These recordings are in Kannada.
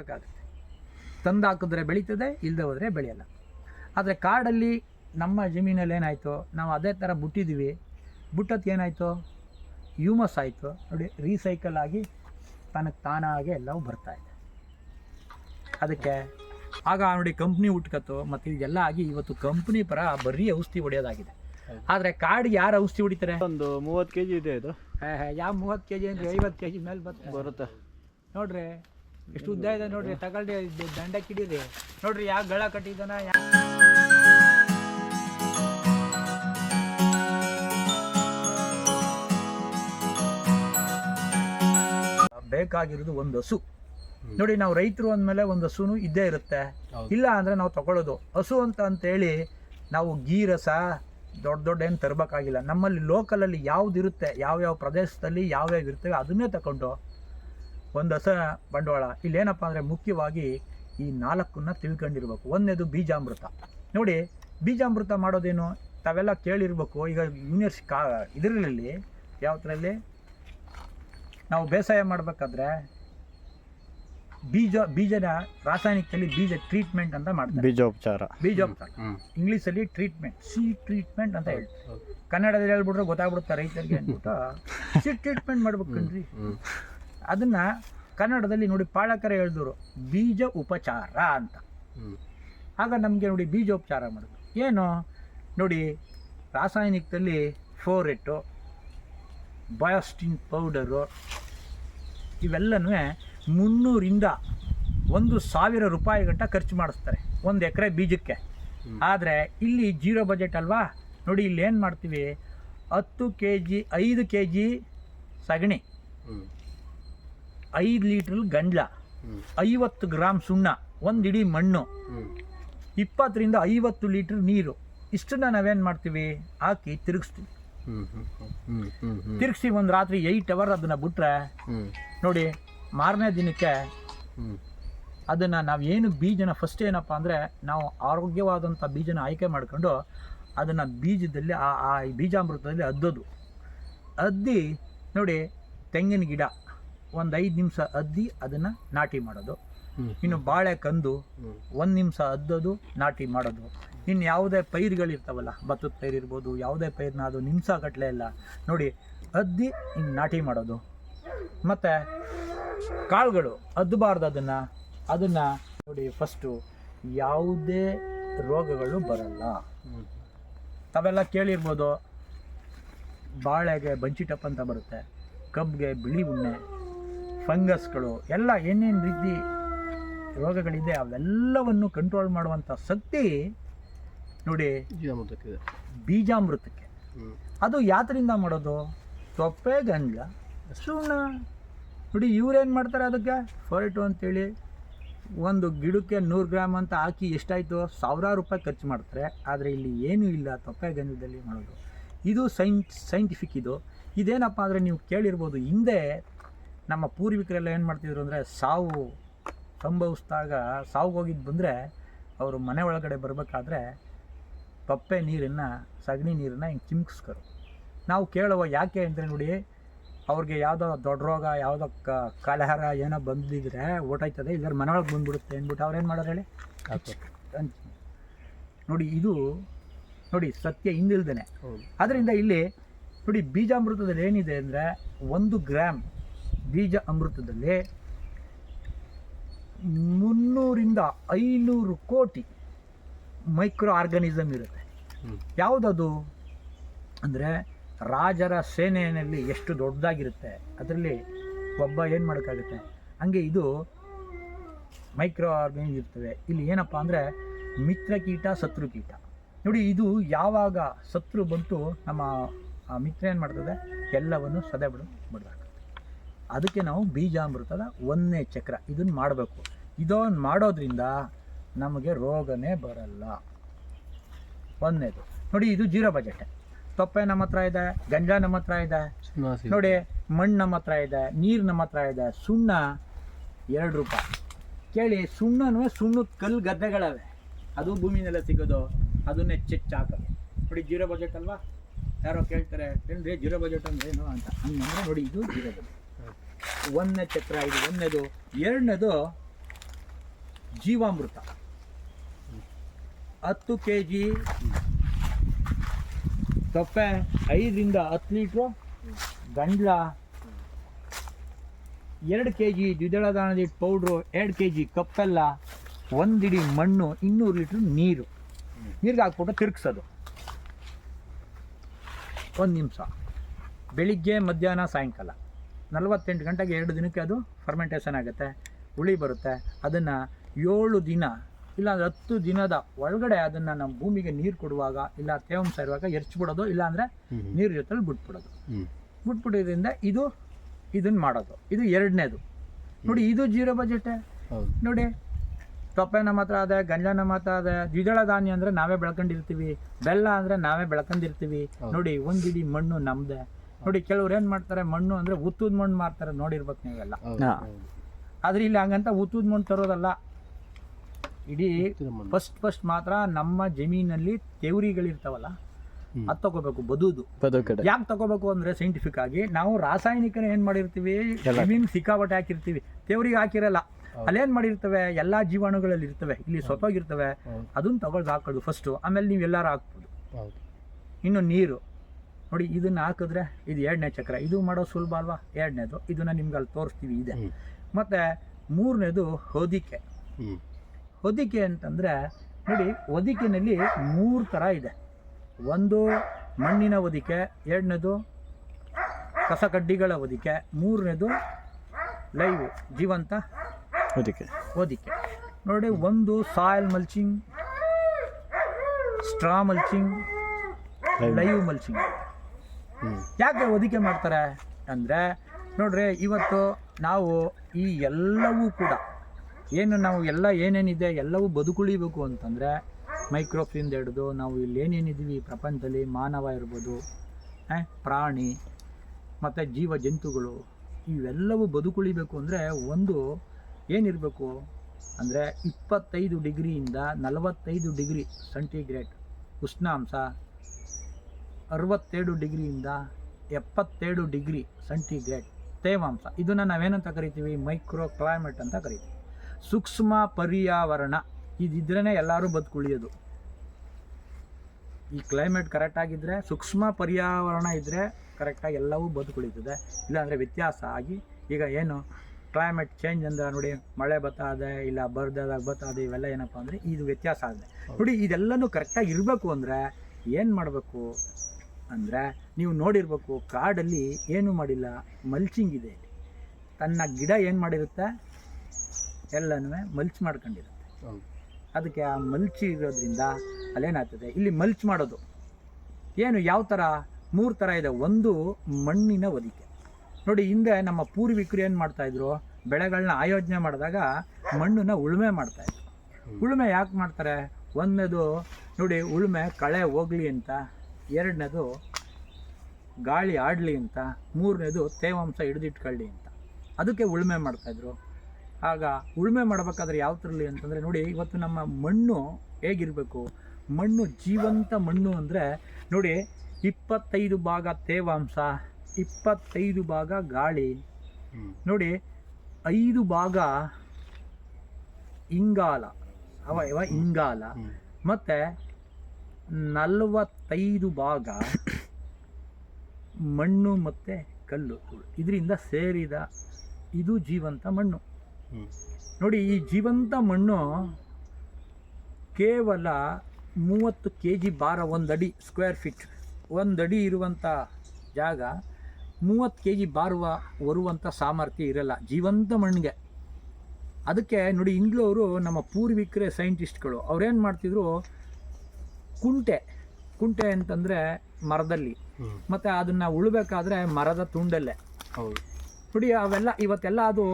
ಹಾಕ್ಬೇಕಾಗುತ್ತೆ ತಂದು ಹಾಕಿದ್ರೆ ಬೆಳೀತದೆ ಇಲ್ಲದೆ ಹೋದರೆ ಬೆಳೆಯಲ್ಲ. ಆದರೆ ಕಾಡಲ್ಲಿ ನಮ್ಮ ಜಮೀನಲ್ಲಿ ಏನಾಯಿತು ನಾವು ಅದೇ ಥರ ಬಿಟ್ಟಿದ್ದೀವಿ. ಬಿಟ್ಟದ್ದು ಏನಾಯಿತು? ಹ್ಯೂಮಸ್ ಆಯಿತು? ನೋಡಿ ರೀಸೈಕಲ್ ಆಗಿ ತನಗೆ ತಾನಾಗೆ ಎಲ್ಲವೂ ಬರ್ತಾ ಇದೆ. ಅದಕ್ಕೆ ಆಗ ನೋಡಿ ಕಂಪ್ನಿ ಹುಟ್ಕತ್ತು ಮತ್ತು ಇದೆಲ್ಲ ಆಗಿ ಇವತ್ತು ಕಂಪ್ನಿ ಪರ ಬರೀ ಔಷಧಿ ಹೊಡೆಯೋದಾಗಿದೆ. ಆದರೆ ಕಾಡಿಗೆ ಯಾರು ಔಷಧಿ ಹೊಡಿತಾರೆ? ಒಂದು ಮೂವತ್ತು ಕೆ ಜಿ ಇದೆ. ಇದು ಯಾವ ಮೂವತ್ತು ಕೆ ಜಿ ಅಂದರೆ ಐವತ್ತು ಕೆ ಜಿ ಮೇಲೆ ಬರ್ತದೆ ಬರುತ್ತೆ. ನೋಡ್ರಿ ಎಷ್ಟು ಉದ್ದ ಇದೆ ನೋಡ್ರಿ ತಗೊಳ್ರಿ ದಂಡ ಕಿಡೀರಿ. ನೋಡ್ರಿ ಯಾವ ಗಳ ಕಟ್ಟಿದಾನ ಯಾ ಬೇಕಾಗಿರೋದು ಒಂದು ಹಸು. ನೋಡಿ ನಾವು ರೈತರು ಅಂದಮೇಲೆ ಒಂದು ಹಸುನು ಇದ್ದೇ ಇರುತ್ತೆ. ಇಲ್ಲ ಅಂದರೆ ನಾವು ತಗೊಳ್ಳೋದು. ಹಸು ಅಂತ ಅಂತೇಳಿ ನಾವು ಗೀ ರಸ ದೊಡ್ಡ ದೊಡ್ಡ ಏನು ತರಬೇಕಾಗಿಲ್ಲ. ನಮ್ಮಲ್ಲಿ ಲೋಕಲಲ್ಲಿ ಯಾವ್ದಿರುತ್ತೆ ಯಾವ್ಯಾವ ಪ್ರದೇಶದಲ್ಲಿ ಯಾವ್ಯಾವ ಇರ್ತವೆ ಅದನ್ನೇ ತಗೊಂಡು ಒಂದು ಹೊಸ ಬಂಡವಾಳ. ಇಲ್ಲೇನಪ್ಪ ಅಂದರೆ ಮುಖ್ಯವಾಗಿ ಈ ನಾಲ್ಕನ್ನ ತಿಳ್ಕೊಂಡಿರ್ಬೇಕು. ಒಂದನೇದು ಬೀಜಾಮೃತ. ನೋಡಿ ಬೀಜಾಮೃತ ಮಾಡೋದೇನು? ತಾವೆಲ್ಲ ಕೇಳಿರ್ಬೇಕು. ಈಗ ಯೂನಿವರ್ಸಿ ಕಾ ಇದರಲ್ಲಿ ಯಾವತ್ತರಲ್ಲಿ ನಾವು ಬೇಸಾಯ ಮಾಡಬೇಕಾದ್ರೆ ಬೀಜ ಬೀಜದ ರಾಸಾಯನಿಕದಲ್ಲಿ ಬೀಜ ಟ್ರೀಟ್ಮೆಂಟ್ ಅಂತ ಮಾಡ್ತಾರೆ. ಬೀಜೋಪಚಾರ. ಬೀಜೋಪಚಾರ. ಇಂಗ್ಲೀಷಲ್ಲಿ ಟ್ರೀಟ್ಮೆಂಟ್ ಸಿ ಟ್ರೀಟ್ಮೆಂಟ್ ಅಂತ ಹೇಳ್ತಾರೆ. ಕನ್ನಡದಲ್ಲಿ ಹೇಳ್ಬಿಟ್ರೆ ಗೊತ್ತಾಗ್ಬಿಡುತ್ತೆ ರೈತರಿಗೆ ಅಂದ್ಬಿಟ್ಟು. C treatment ಮಾಡ್ಬೇಕನ್ರಿ. ಅದನ್ನ ಕನ್ನಡದಲ್ಲಿ ನೋಡಿ ಪಾಳಕರ ಹೇಳಿದ್ರು ಬೀಜ ಉಪಚಾರ ಅಂತ. ಆಗ ನಮಗೆ ನೋಡಿ ಬೀಜೋಪಚಾರ ಮಾಡೋದು. ಏನು? ನೋಡಿ ರಾಸಾಯನಿಕದಲ್ಲಿ ಫೋರೆಟ್ಟು ಬಯೋಸ್ಟಿನ್ ಪೌಡರು ಇವೆಲ್ಲನೂ ಮುನ್ನೂರಿಂದ ಒಂದು ಸಾವಿರ ರೂಪಾಯಿ ಗಂಟ ಖರ್ಚು ಮಾಡಿಸ್ತಾರೆ ಒಂದು ಎಕರೆ ಬೀಜಕ್ಕೆ. ಆದರೆ ಇಲ್ಲಿ ಜೀರೋ ಬಜೆಟ್ ಅಲ್ವಾ? ನೋಡಿ ಇಲ್ಲಿ ಏನು ಮಾಡ್ತೀವಿ? ಹತ್ತು ಕೆ ಜಿ ಐದು ಕೆ ಜಿ ಸಗಣಿ. ಐದು ಲೀಟ್ರ್ ಗಂಡ್ಲ. ಐವತ್ತು ಗ್ರಾಮ್ ಸುಣ್ಣ, ಒಂದು ಇಡೀ ಮಣ್ಣು. ಇಪ್ಪತ್ತರಿಂದ ಐವತ್ತು ಲೀಟ್ರ್ ನೀರು ಇಷ್ಟನ್ನ ನಾವೇನು ಮಾಡ್ತೀವಿ ಹಾಕಿ ತಿರುಗಿಸ್ತೀವಿ. ತಿರುಗಿಸಿ ಒಂದು ರಾತ್ರಿ ಏಯ್ಟ್ ಅವರ್ ಅದನ್ನು ಬಿಟ್ರೆ, ನೋಡಿ, ಮಾರನೇ ದಿನಕ್ಕೆ. ಅದನ್ನು ನಾವು ಏನು ಬೀಜನ ಫಸ್ಟ್ ಏನಪ್ಪ ಅಂದರೆ, ನಾವು ಆರೋಗ್ಯವಾದಂಥ ಬೀಜನ ಆಯ್ಕೆ ಮಾಡ್ಕೊಂಡು ಅದನ್ನು ಬೀಜದಲ್ಲಿ, ಆ ಆ ಬೀಜಾಮೃತದಲ್ಲಿ ಅದ್ದೋದು ಅದ್ದಿ ನೋಡಿ, ತೆಂಗಿನ ಗಿಡ ಒಂದು ಐದು ನಿಮಿಷ ಅದ್ದಿ ಅದನ್ನು ನಾಟಿ ಮಾಡೋದು. ಇನ್ನು ಬಾಳೆ ಕಂದು. ಒಂದು ನಿಮಿಷ ಅದ್ದೋದು ನಾಟಿ ಮಾಡೋದು. ಇನ್ನು ಯಾವುದೇ ಪೈರುಗಳಿರ್ತಾವಲ್ಲ ಭತ್ತದ ಪೈರು ಇರ್ಬೋದು ಯಾವುದೇ ಪೈರನ್ನ ಅದು ನಿಮಿಷ ಗಟ್ಟಲೆ ಇಲ್ಲ. ನೋಡಿ ಅದ್ದಿ ಹಿಂಗೆ ನಾಟಿ ಮಾಡೋದು. ಮತ್ತು ಕಾಳುಗಳು ಅದ್ದಬಾರ್ದು ಅದನ್ನು. ಅದನ್ನು ನೋಡಿ ಫಸ್ಟು ಯಾವುದೇ ರೋಗಗಳು ಬರಲ್ಲ. ತಾವೆಲ್ಲ ಕೇಳಿರ್ಬೋದು ಬಾಳೆಗೆ ಬಂಚಿಟಪ್ಪ ಅಂತ ಬರುತ್ತೆ. ಕಬ್ಬಿಗೆ ಬಿಳಿ ಉಣ್ಣೆ. ಫಂಗಸ್ಗಳು ಎಲ್ಲ ಏನೇನು ರೀತಿ ರೋಗಗಳಿದೆ ಅವೆಲ್ಲವನ್ನು ಕಂಟ್ರೋಲ್ ಮಾಡುವಂಥ ಶಕ್ತಿ ನೋಡಿ. ಬೀಜಾಮೃತಕ್ಕೆ. ಅದು ಯಾತ್ರಿಂದ ಮಾಡೋದು? ತೊಪ್ಪೆ ಗಂಜ. ಸುಣ್ಣ ನೋಡಿ ಇವ್ರೇನು ಮಾಡ್ತಾರೆ ಅದಕ್ಕೆ? ಫೋರ್ಟು ಅಂತೇಳಿ ಒಂದು ಗಿಡಕ್ಕೆ ನೂರು ಗ್ರಾಮ್ ಅಂತ ಹಾಕಿ ಎಷ್ಟಾಯಿತು? ಸಾವಿರಾರು ರೂಪಾಯಿ ಖರ್ಚು ಮಾಡ್ತಾರೆ. ಆದರೆ ಇಲ್ಲಿ ಏನೂ ಇಲ್ಲ ತೊಪ್ಪೆ ಗಂಜದಲ್ಲಿ ಮಾಡೋದು. ಇದು ಸೈನ್ ಸೈಂಟಿಫಿಕ್ ಇದು. ಇದೇನಪ್ಪ ಅಂದರೆ ನೀವು ಕೇಳಿರ್ಬೋದು ಹಿಂದೆ ನಮ್ಮ ಪೂರ್ವಿಕರೆಲ್ಲ ಏನು ಮಾಡ್ತಿದ್ರು ಅಂದರೆ ಸಾವು ಸಂಭವಿಸಿದಾಗ ಸಾವು ಹೋಗಿದ್ದು ಬಂದರೆ ಅವರು ಮನೆ ಒಳಗಡೆ ಬರಬೇಕಾದ್ರೆ ಪಪ್ಪೆ ನೀರನ್ನು ಸಗಣಿ ನೀರನ್ನು ಹಿಂಗೆ ಚಿಮ್ಕಿಸ್ಕರು ನಾವು ಕೇಳುವ ಯಾಕೆ ಅಂದರೆ ನೋಡಿ ಅವ್ರಿಗೆ ಯಾವುದೋ ದೊಡ್ಡ ರೋಗ ಯಾವುದೋ ಕ ಕಲಹರ ಏನೋ ಬಂದಿದ್ರೆ ಓಟಾಯ್ತದೆ ಇಲ್ಲರ ಮನೆ ಒಳಗೆ ಬಂದ್ಬಿಡುತ್ತೆ ಅಂದ್ಬಿಟ್ಟು ಅವ್ರೇನು ಮಾಡೋರು ಹೇಳಿ. ನೋಡಿ ಇದು ನೋಡಿ ಸತ್ಯ ಹಿಂದಿಲ್ದೇನೆ ಹೌದು. ಅದರಿಂದ ಇಲ್ಲಿ ನೋಡಿ ಬೀಜಾಮೃತದಲ್ಲಿ ಏನಿದೆ ಅಂದರೆ ಒಂದು ಗ್ರಾಮ್ ಬೀಜ ಅಮೃತದಲ್ಲಿ ಮುನ್ನೂರಿಂದ ಐನೂರು ಕೋಟಿ ಮೈಕ್ರೋ ಆರ್ಗನಿಸಮ್ ಇರುತ್ತೆ. ಯಾವುದದು? ಅಂದರೆ ರಾಜರ ಸೇನೆಯಲ್ಲಿ ಎಷ್ಟು ದೊಡ್ಡದಾಗಿರುತ್ತೆ ಅದರಲ್ಲಿ ಒಬ್ಬ ಏನು ಮಾಡೋಕ್ಕಾಗುತ್ತೆ? ಹಂಗೆ ಇದು ಮೈಕ್ರೋ ಆರ್ಗನಿಸ್ ಇರ್ತವೆ ಇಲ್ಲಿ ಏನಪ್ಪ ಅಂದರೆ ಮಿತ್ರ ಕೀಟ ಶತ್ರು ಕೀಟ. ನೋಡಿ ಇದು ಯಾವಾಗ ಶತ್ರು ಬಂತು ನಮ್ಮ ಆ ಮಿತ್ರ ಏನು ಮಾಡ್ತದೆ? ಎಲ್ಲವನ್ನು ಸದೆ ಬಿಡು ಅದಕ್ಕೆ ನಾವು ಬೀಜಾಮೃತದ ಒಂದನೇ ಚಕ್ರ ಇದನ್ನು ಮಾಡಬೇಕು. ಇದನ್ನು ಮಾಡೋದ್ರಿಂದ ನಮಗೆ ರೋಗನೇ ಬರಲ್ಲ. ಒಂದನೇದು. ನೋಡಿ ಇದು ಜೀರೋ ಬಜೆಟ್. ತೊಪ್ಪೆ ನಮ್ಮ ಹತ್ರ ಇದೆ ಗಂಜಾ ನಮ್ಮ ಹತ್ರ ಇದೆ. ಸುಣ್ಣ. ನೋಡಿ ಮಣ್ಣು ನಮ್ಮ ಹತ್ರ ಇದೆ ನೀರು ನಮ್ಮ ಹತ್ರ ಇದೆ ಸುಣ್ಣ ಎರಡು ರೂಪಾಯಿ. ಕೇಳಿ ಸುಣ್ಣನೂ ಸುಣ್ಣದ ಕಲ್ಲು ಗದ್ದೆಗಳವೆ. ಅದು ಭೂಮಿನೆಲ್ಲ ಸಿಗೋದು ಅದನ್ನೇ ಚೆಚ್ಚ ಹಾಕೋದು. ನೋಡಿ ಜೀರೋ ಬಜೆಟ್ ಅಲ್ವಾ? ಯಾರೋ ಕೇಳ್ತಾರೆ ಏನ್ರಿ ಜೀರೋ ಬಜೆಟ್ ಅಂದ್ರೆ ಏನು ಅಂತ. ಹಂಗಂದ್ರೆ ನೋಡಿ ಇದು ಜೀರೋ ಬಜೆಟ್. ಒಂದನೇ ಚಕ್ರ ಇದು, ಒಂದನೇದು. ಎರಡನೇದು ಜೀವಾಮೃತ. ಹತ್ತು ಕೆ ಜಿ ತೊಪ್ಪೆ ಐದರಿಂದ ಹತ್ತು ಲೀಟ್ರು ಗಂಡ್ಲ, ಎರಡು ಕೆ ಜಿ ದ್ವಿದಳ ದಾಣದ ಹಿಟ್ಟು ಪೌಡ್ರು, ಎರಡು ಕೆ ಜಿ ಕಪ್ಪೆಲ್ಲ ಒಂದಿಡಿ ಮಣ್ಣು, ಇನ್ನೂರು ಲೀಟ್ರ್ ನೀರು. ನೀರಿಗೆ ಹಾಕ್ಬಿಟ್ಟು ತಿರುಗಿಸೋದು. ಒಂದು ನಿಮಿಷ. ಬೆಳಿಗ್ಗೆ, ಮಧ್ಯಾಹ್ನ, ಸಾಯಂಕಾಲ. ನಲವತ್ತೆಂಟು ಗಂಟೆಗೆ ಎರಡು ದಿನಕ್ಕೆ ಅದು ಫರ್ಮೆಂಟೇಷನ್ ಆಗುತ್ತೆ ಹುಳಿ ಬರುತ್ತೆ. ಅದನ್ನು ಏಳು ದಿನ ಇಲ್ಲ ಹತ್ತು ದಿನದ ಒಳಗಡೆ ಅದನ್ನು ನಮ್ಮ ಭೂಮಿಗೆ ನೀರು ಕೊಡುವಾಗ ಇಲ್ಲ ತೇವಾಂಶ ಇರುವಾಗ ಎರ್ಚ್ಬಿಡೋದು ಇಲ್ಲ ಅಂದರೆ ಹ್ಮ್. ನೀರು ಜೊತೆಲಿ ಬಿಟ್ಬಿಡೋದು. ಬಿಟ್ಬಿಡೋದ್ರಿಂದ ಬಿಟ್ಬಿಟ್ಟಿದ್ರಿಂದ ಇದು ಇದನ್ನು ಮಾಡೋದು. ಇದು ಎರಡನೇದು. ನೋಡಿ ಇದು ಜೀರೋ ಬಜೆಟೇ ನೋಡಿ ತೊಪ್ಪೆ ನಮ್ಮ ಹತ್ರ ಅದೇ ಗಂಜ ನಮ್ಮ ಹತ್ರ ಅದೇ ದ್ವಿದಳ ಧಾನ್ಯ ಅಂದರೆ ನಾವೇ ಬೆಳ್ಕೊಂಡಿರ್ತೀವಿ ಬೆಲ್ಲ ಅಂದರೆ ನಾವೇ ಬೆಳ್ಕೊಂಡಿರ್ತೀವಿ. ನೋಡಿ ಒಂದಿಡಿ ಮಣ್ಣು ನಮ್ದೆ. ನೋಡಿ ಕೆಲವ್ರು ಏನು ಮಾಡ್ತಾರೆ ಮಣ್ಣು ಅಂದರೆ ಉತ್ತುದ ಮಣ್ಣು ಮಾರ್ತಾರೆ ನೋಡಿರ್ಬೇಕು ನೀವೆಲ್ಲ. ಆದರೆ ಆದ್ರೆ ಇಲ್ಲಿ ಹಂಗಂತ ಉತ್ತುದ ಮಣ್ಣು ತರೋದಲ್ಲ. ಇಡೀ ಫಸ್ಟ್ ಫಸ್ಟ್ ಮಾತ್ರ ನಮ್ಮ ಜಮೀನಲ್ಲಿ ತೆವರಿಗಳಿರ್ತಾವಲ್ಲ ಅದ್ ಅದು ತಗೋಬೇಕು ಬದುದು. ಯಾಕೆ ತಗೋಬೇಕು ಅಂದ್ರೆ ಸೈಂಟಿಫಿಕ್ ಆಗಿ ನಾವು ರಾಸಾಯನಿಕ ಏನ್ ಮಾಡಿರ್ತೀವಿ? ಜಮೀನ್ ಸಿಕ್ಕಾಪಟ್ಟೆ ಹಾಕಿರ್ತೀವಿ. ತೇವ್ರಿಗೆ ಹಾಕಿರಲ್ಲ. ಅಲ್ಲೇನ್ ಮಾಡಿರ್ತವೆ? ಎಲ್ಲಾ ಜೀವಾಣುಗಳಲ್ಲಿ ಇರ್ತವೆ. ಇಲ್ಲಿ ಸ್ವತೋಗಿರ್ತವೆ. ಅದನ್ನ ತಗೊಳ್ದು ಹಾಕೋದು ಫಸ್ಟ್ ಆಮೇಲೆ ನೀವು ಎಲ್ಲಾರು ಹಾಕ್ಬೋದು ಇನ್ನು ನೀರು. ನೋಡಿ ಇದನ್ನ ಹಾಕಿದ್ರೆ ಇದು ಎರಡನೇ ಚಕ್ರ. ಇದು ಮಾಡೋ ಸುಲಭ ಅಲ್ವಾ? ಎರಡನೇದು. ಇದನ್ನ ನಿಮ್ಗೆ ಅಲ್ಲಿ ತೋರಿಸ್ತೀವಿ ಇದೆ. ಮತ್ತೆ ಮೂರನೇದು ಹೊದಿಕೆ. ಹೊದಿಕೆ ಅಂತಂದರೆ ನೋಡಿ ಹೊದಿಕೆನಲ್ಲಿ ಮೂರು ಥರ ಇದೆ. ಒಂದು ಮಣ್ಣಿನ ಹೊದಿಕೆ ಎರಡನೇದು ಕಸಕಡ್ಡಿಗಳ ಹೊದಿಕೆ ಮೂರನೇದು ಲೈವ್ ಜೀವಂತ ಹೊದಿಕೆ. ಹೊದಿಕೆ. ನೋಡಿ ಒಂದು soil mulching straw mulching live. Mulching. ಯಾಕೆ ಹೊದಿಕೆ ಮಾಡ್ತಾರೆ ಅಂದರೆ ನೋಡ್ರಿ, ಇವತ್ತು ನಾವು ಈ ಎಲ್ಲವೂ ಕೂಡ ಏನು ನಾವು ಎಲ್ಲ ಏನೇನಿದೆ, ಎಲ್ಲವೂ ಬದುಕುಳಿಬೇಕು ಅಂತಂದರೆ ಮೈಕ್ರೋಫಿಂದ ಹಿಡಿದು ನಾವು ಇಲ್ಲಿ ಏನೇನಿದ್ದೀವಿ ಪ್ರಪಂಚದಲ್ಲಿ, ಮಾನವ ಇರ್ಬೋದು ಪ್ರಾಣಿ, ಮತ್ತು ಜೀವ ಜಂತುಗಳು, ಇವೆಲ್ಲವೂ ಬದುಕುಳಿಬೇಕು ಅಂದರೆ ಒಂದು ಏನಿರಬೇಕು ಅಂದರೆ ಇಪ್ಪತ್ತೈದು ಡಿಗ್ರಿಯಿಂದ ನಲವತ್ತೈದು ಡಿಗ್ರಿ ಸೆಂಟಿಗ್ರೇಡ್ ಉಷ್ಣಾಂಶ ಅರವತ್ತೆರಡು ಡಿಗ್ರಿಯಿಂದ ಎಪ್ಪತ್ತೆರಡು ಡಿಗ್ರಿ ಸೆಂಟಿಗ್ರೇಡ್ ತೇವಾಂಶ. ಇದನ್ನು ನಾವೇನಂತ ಕರಿತೀವಿ? ಮೈಕ್ರೋ ಕ್ಲೈಮೇಟ್ ಅಂತ ಕರಿತೀವಿ. ಸೂಕ್ಷ್ಮ ಪರ್ಯಾವರಣ. ಇದಿದ್ರೇ ಎಲ್ಲರೂ ಬದುಕುಳಿಯೋದು. ಈ ಕ್ಲೈಮೇಟ್ ಕರೆಕ್ಟಾಗಿದ್ದರೆ ಸೂಕ್ಷ್ಮ ಪರ್ಯಾವರಣ ಇದ್ದರೆ ಕರೆಕ್ಟಾಗಿ ಎಲ್ಲವೂ ಬದುಕುಳಿತದೆ. ಇಲ್ಲಾಂದರೆ ವ್ಯತ್ಯಾಸ ಆಗಿ ಈಗ ಏನು ಕ್ಲೈಮೇಟ್ ಚೇಂಜ್ ಅಂದ್ರೆ ನೋಡಿ, ಮಳೆ ಬತ್ತಾದೆ, ಇಲ್ಲ ಬರ್ದಾಗ ಬತ್ತಾದೆ, ಇವೆಲ್ಲ ಏನಪ್ಪ ಅಂದರೆ ಇದು ವ್ಯತ್ಯಾಸ ಆಗಿದೆ. ನೋಡಿ, ಇದೆಲ್ಲನೂ ಕರೆಕ್ಟಾಗಿ ಇರಬೇಕು ಅಂದರೆ ಏನು ಮಾಡಬೇಕು? ಅಂದರೆ ನೀವು ನೋಡಿರ್ಬೇಕು ಕಾಡಲ್ಲಿ ಏನೂ ಮಾಡಿಲ್ಲ ಮಲ್ಚಿಂಗ್ ಇದೆ ತನ್ನ ಗಿಡ ಏನು ಮಾಡಿರುತ್ತೆ? ಎಲ್ಲನೂ ಮಲ್ಚ್ ಮಾಡ್ಕೊಂಡಿರುತ್ತೆ. ಅದಕ್ಕೆ ಆ ಮಲ್ಚಿ ಇರೋದ್ರಿಂದ ಅಲ್ಲೇನಾಗ್ತದೆ? ಇಲ್ಲಿ ಮಲ್ಚ್ ಮಾಡೋದು. ಏನು ಯಾವ ಥರ ಮೂರು ಥರ ಇದೆ. ಒಂದು ಮಣ್ಣಿನ ಹೊದಿಕೆ. ನೋಡಿ, ಹಿಂದೆ ನಮ್ಮ ಪೂರ್ವಿಕರು ಏನು ಮಾಡ್ತಾಯಿದ್ರು ಬೆಳೆಗಳನ್ನ ಆಯೋಜನೆ ಮಾಡಿದಾಗ ಮಣ್ಣನ್ನು ಉಳುಮೆ ಮಾಡ್ತಾಯಿದ್ರು ಉಳುಮೆ ಯಾಕೆ ಮಾಡ್ತಾರೆ? ಒಂದನೇದು, ನೋಡಿ, ಉಳುಮೆ ಕಳೆ ಹೋಗ್ಲಿ ಅಂತ. ಎರಡನೇದು ಗಾಳಿ ಆಡಲಿ ಅಂತ ಮೂರನೇದು ತೇವಾಂಶ ಹಿಡಿದಿಟ್ಕೊಳ್ಳಿ ಅಂತ. ಅದಕ್ಕೆ ಉಳುಮೆ ಮಾಡ್ತಾಯಿದ್ರು. ಆಗ ಉಳುಮೆ ಮಾಡಬೇಕಾದ್ರೆ ಯಾವ ಥರಲ್ಲಿ ಅಂತಂದರೆ ನೋಡಿ ಇವತ್ತು ನಮ್ಮ ಮಣ್ಣು ಹೇಗಿರಬೇಕು? ಮಣ್ಣು ಜೀವಂತ ಮಣ್ಣು ಅಂದರೆ ನೋಡಿ ಇಪ್ಪತ್ತೈದು ಭಾಗ ತೇವಾಂಶ ಇಪ್ಪತ್ತೈದು ಭಾಗ ಗಾಳಿ. ನೋಡಿ ಐದು ಭಾಗ ಇಂಗಾಲ. ಅವಯವ ಇಂಗಾಲ. ಮತ್ತು ಮತ್ತು ನಲವತ್ತೈದು ಭಾಗ ಮಣ್ಣು ಮತ್ತು ಕಲ್ಲು. ಇದರಿಂದ ಸೇರಿದ ಇದು ಜೀವಂತ ಮಣ್ಣು. ನೋಡಿ ಈ ಜೀವಂತ ಮಣ್ಣು ಕೇವಲ ಮೂವತ್ತು ಕೆ ಜಿ ಭಾರ ಒಂದು ಅಡಿ ಸ್ಕ್ವೇರ್ ಫೀಟ್ ಒಂದು ಅಡಿ ಇರುವಂಥ ಜಾಗ ಮೂವತ್ತು ಕೆ ಜಿ ಬಾರುವ ಬರುವಂಥ ಸಾಮರ್ಥ್ಯ ಇರಲ್ಲ ಜೀವಂತ ಮಣ್ಣಿಗೆ. ಅದಕ್ಕೆ ನೋಡಿ ಇಂಗ್ಲವರು ನಮ್ಮ ಪೂರ್ವಿಕರೇ ಸೈಂಟಿಸ್ಟ್ಗಳು ಅವ್ರೇನು ಮಾಡ್ತಿದ್ರು? ಕುಂಟೆ. ಕುಂಟೆ ಅಂತಂದ್ರೆ ಮರದಲ್ಲಿ. ಮತ್ತೆ ಅದನ್ನ ಉಳ್ಬೇಕಾದ್ರೆ ಮರದ ತುಂಡಲ್ಲೇ. ಹೌದು. ನೋಡಿ ಅವೆಲ್ಲ ಇವತ್ತೆಲ್ಲ ಅದು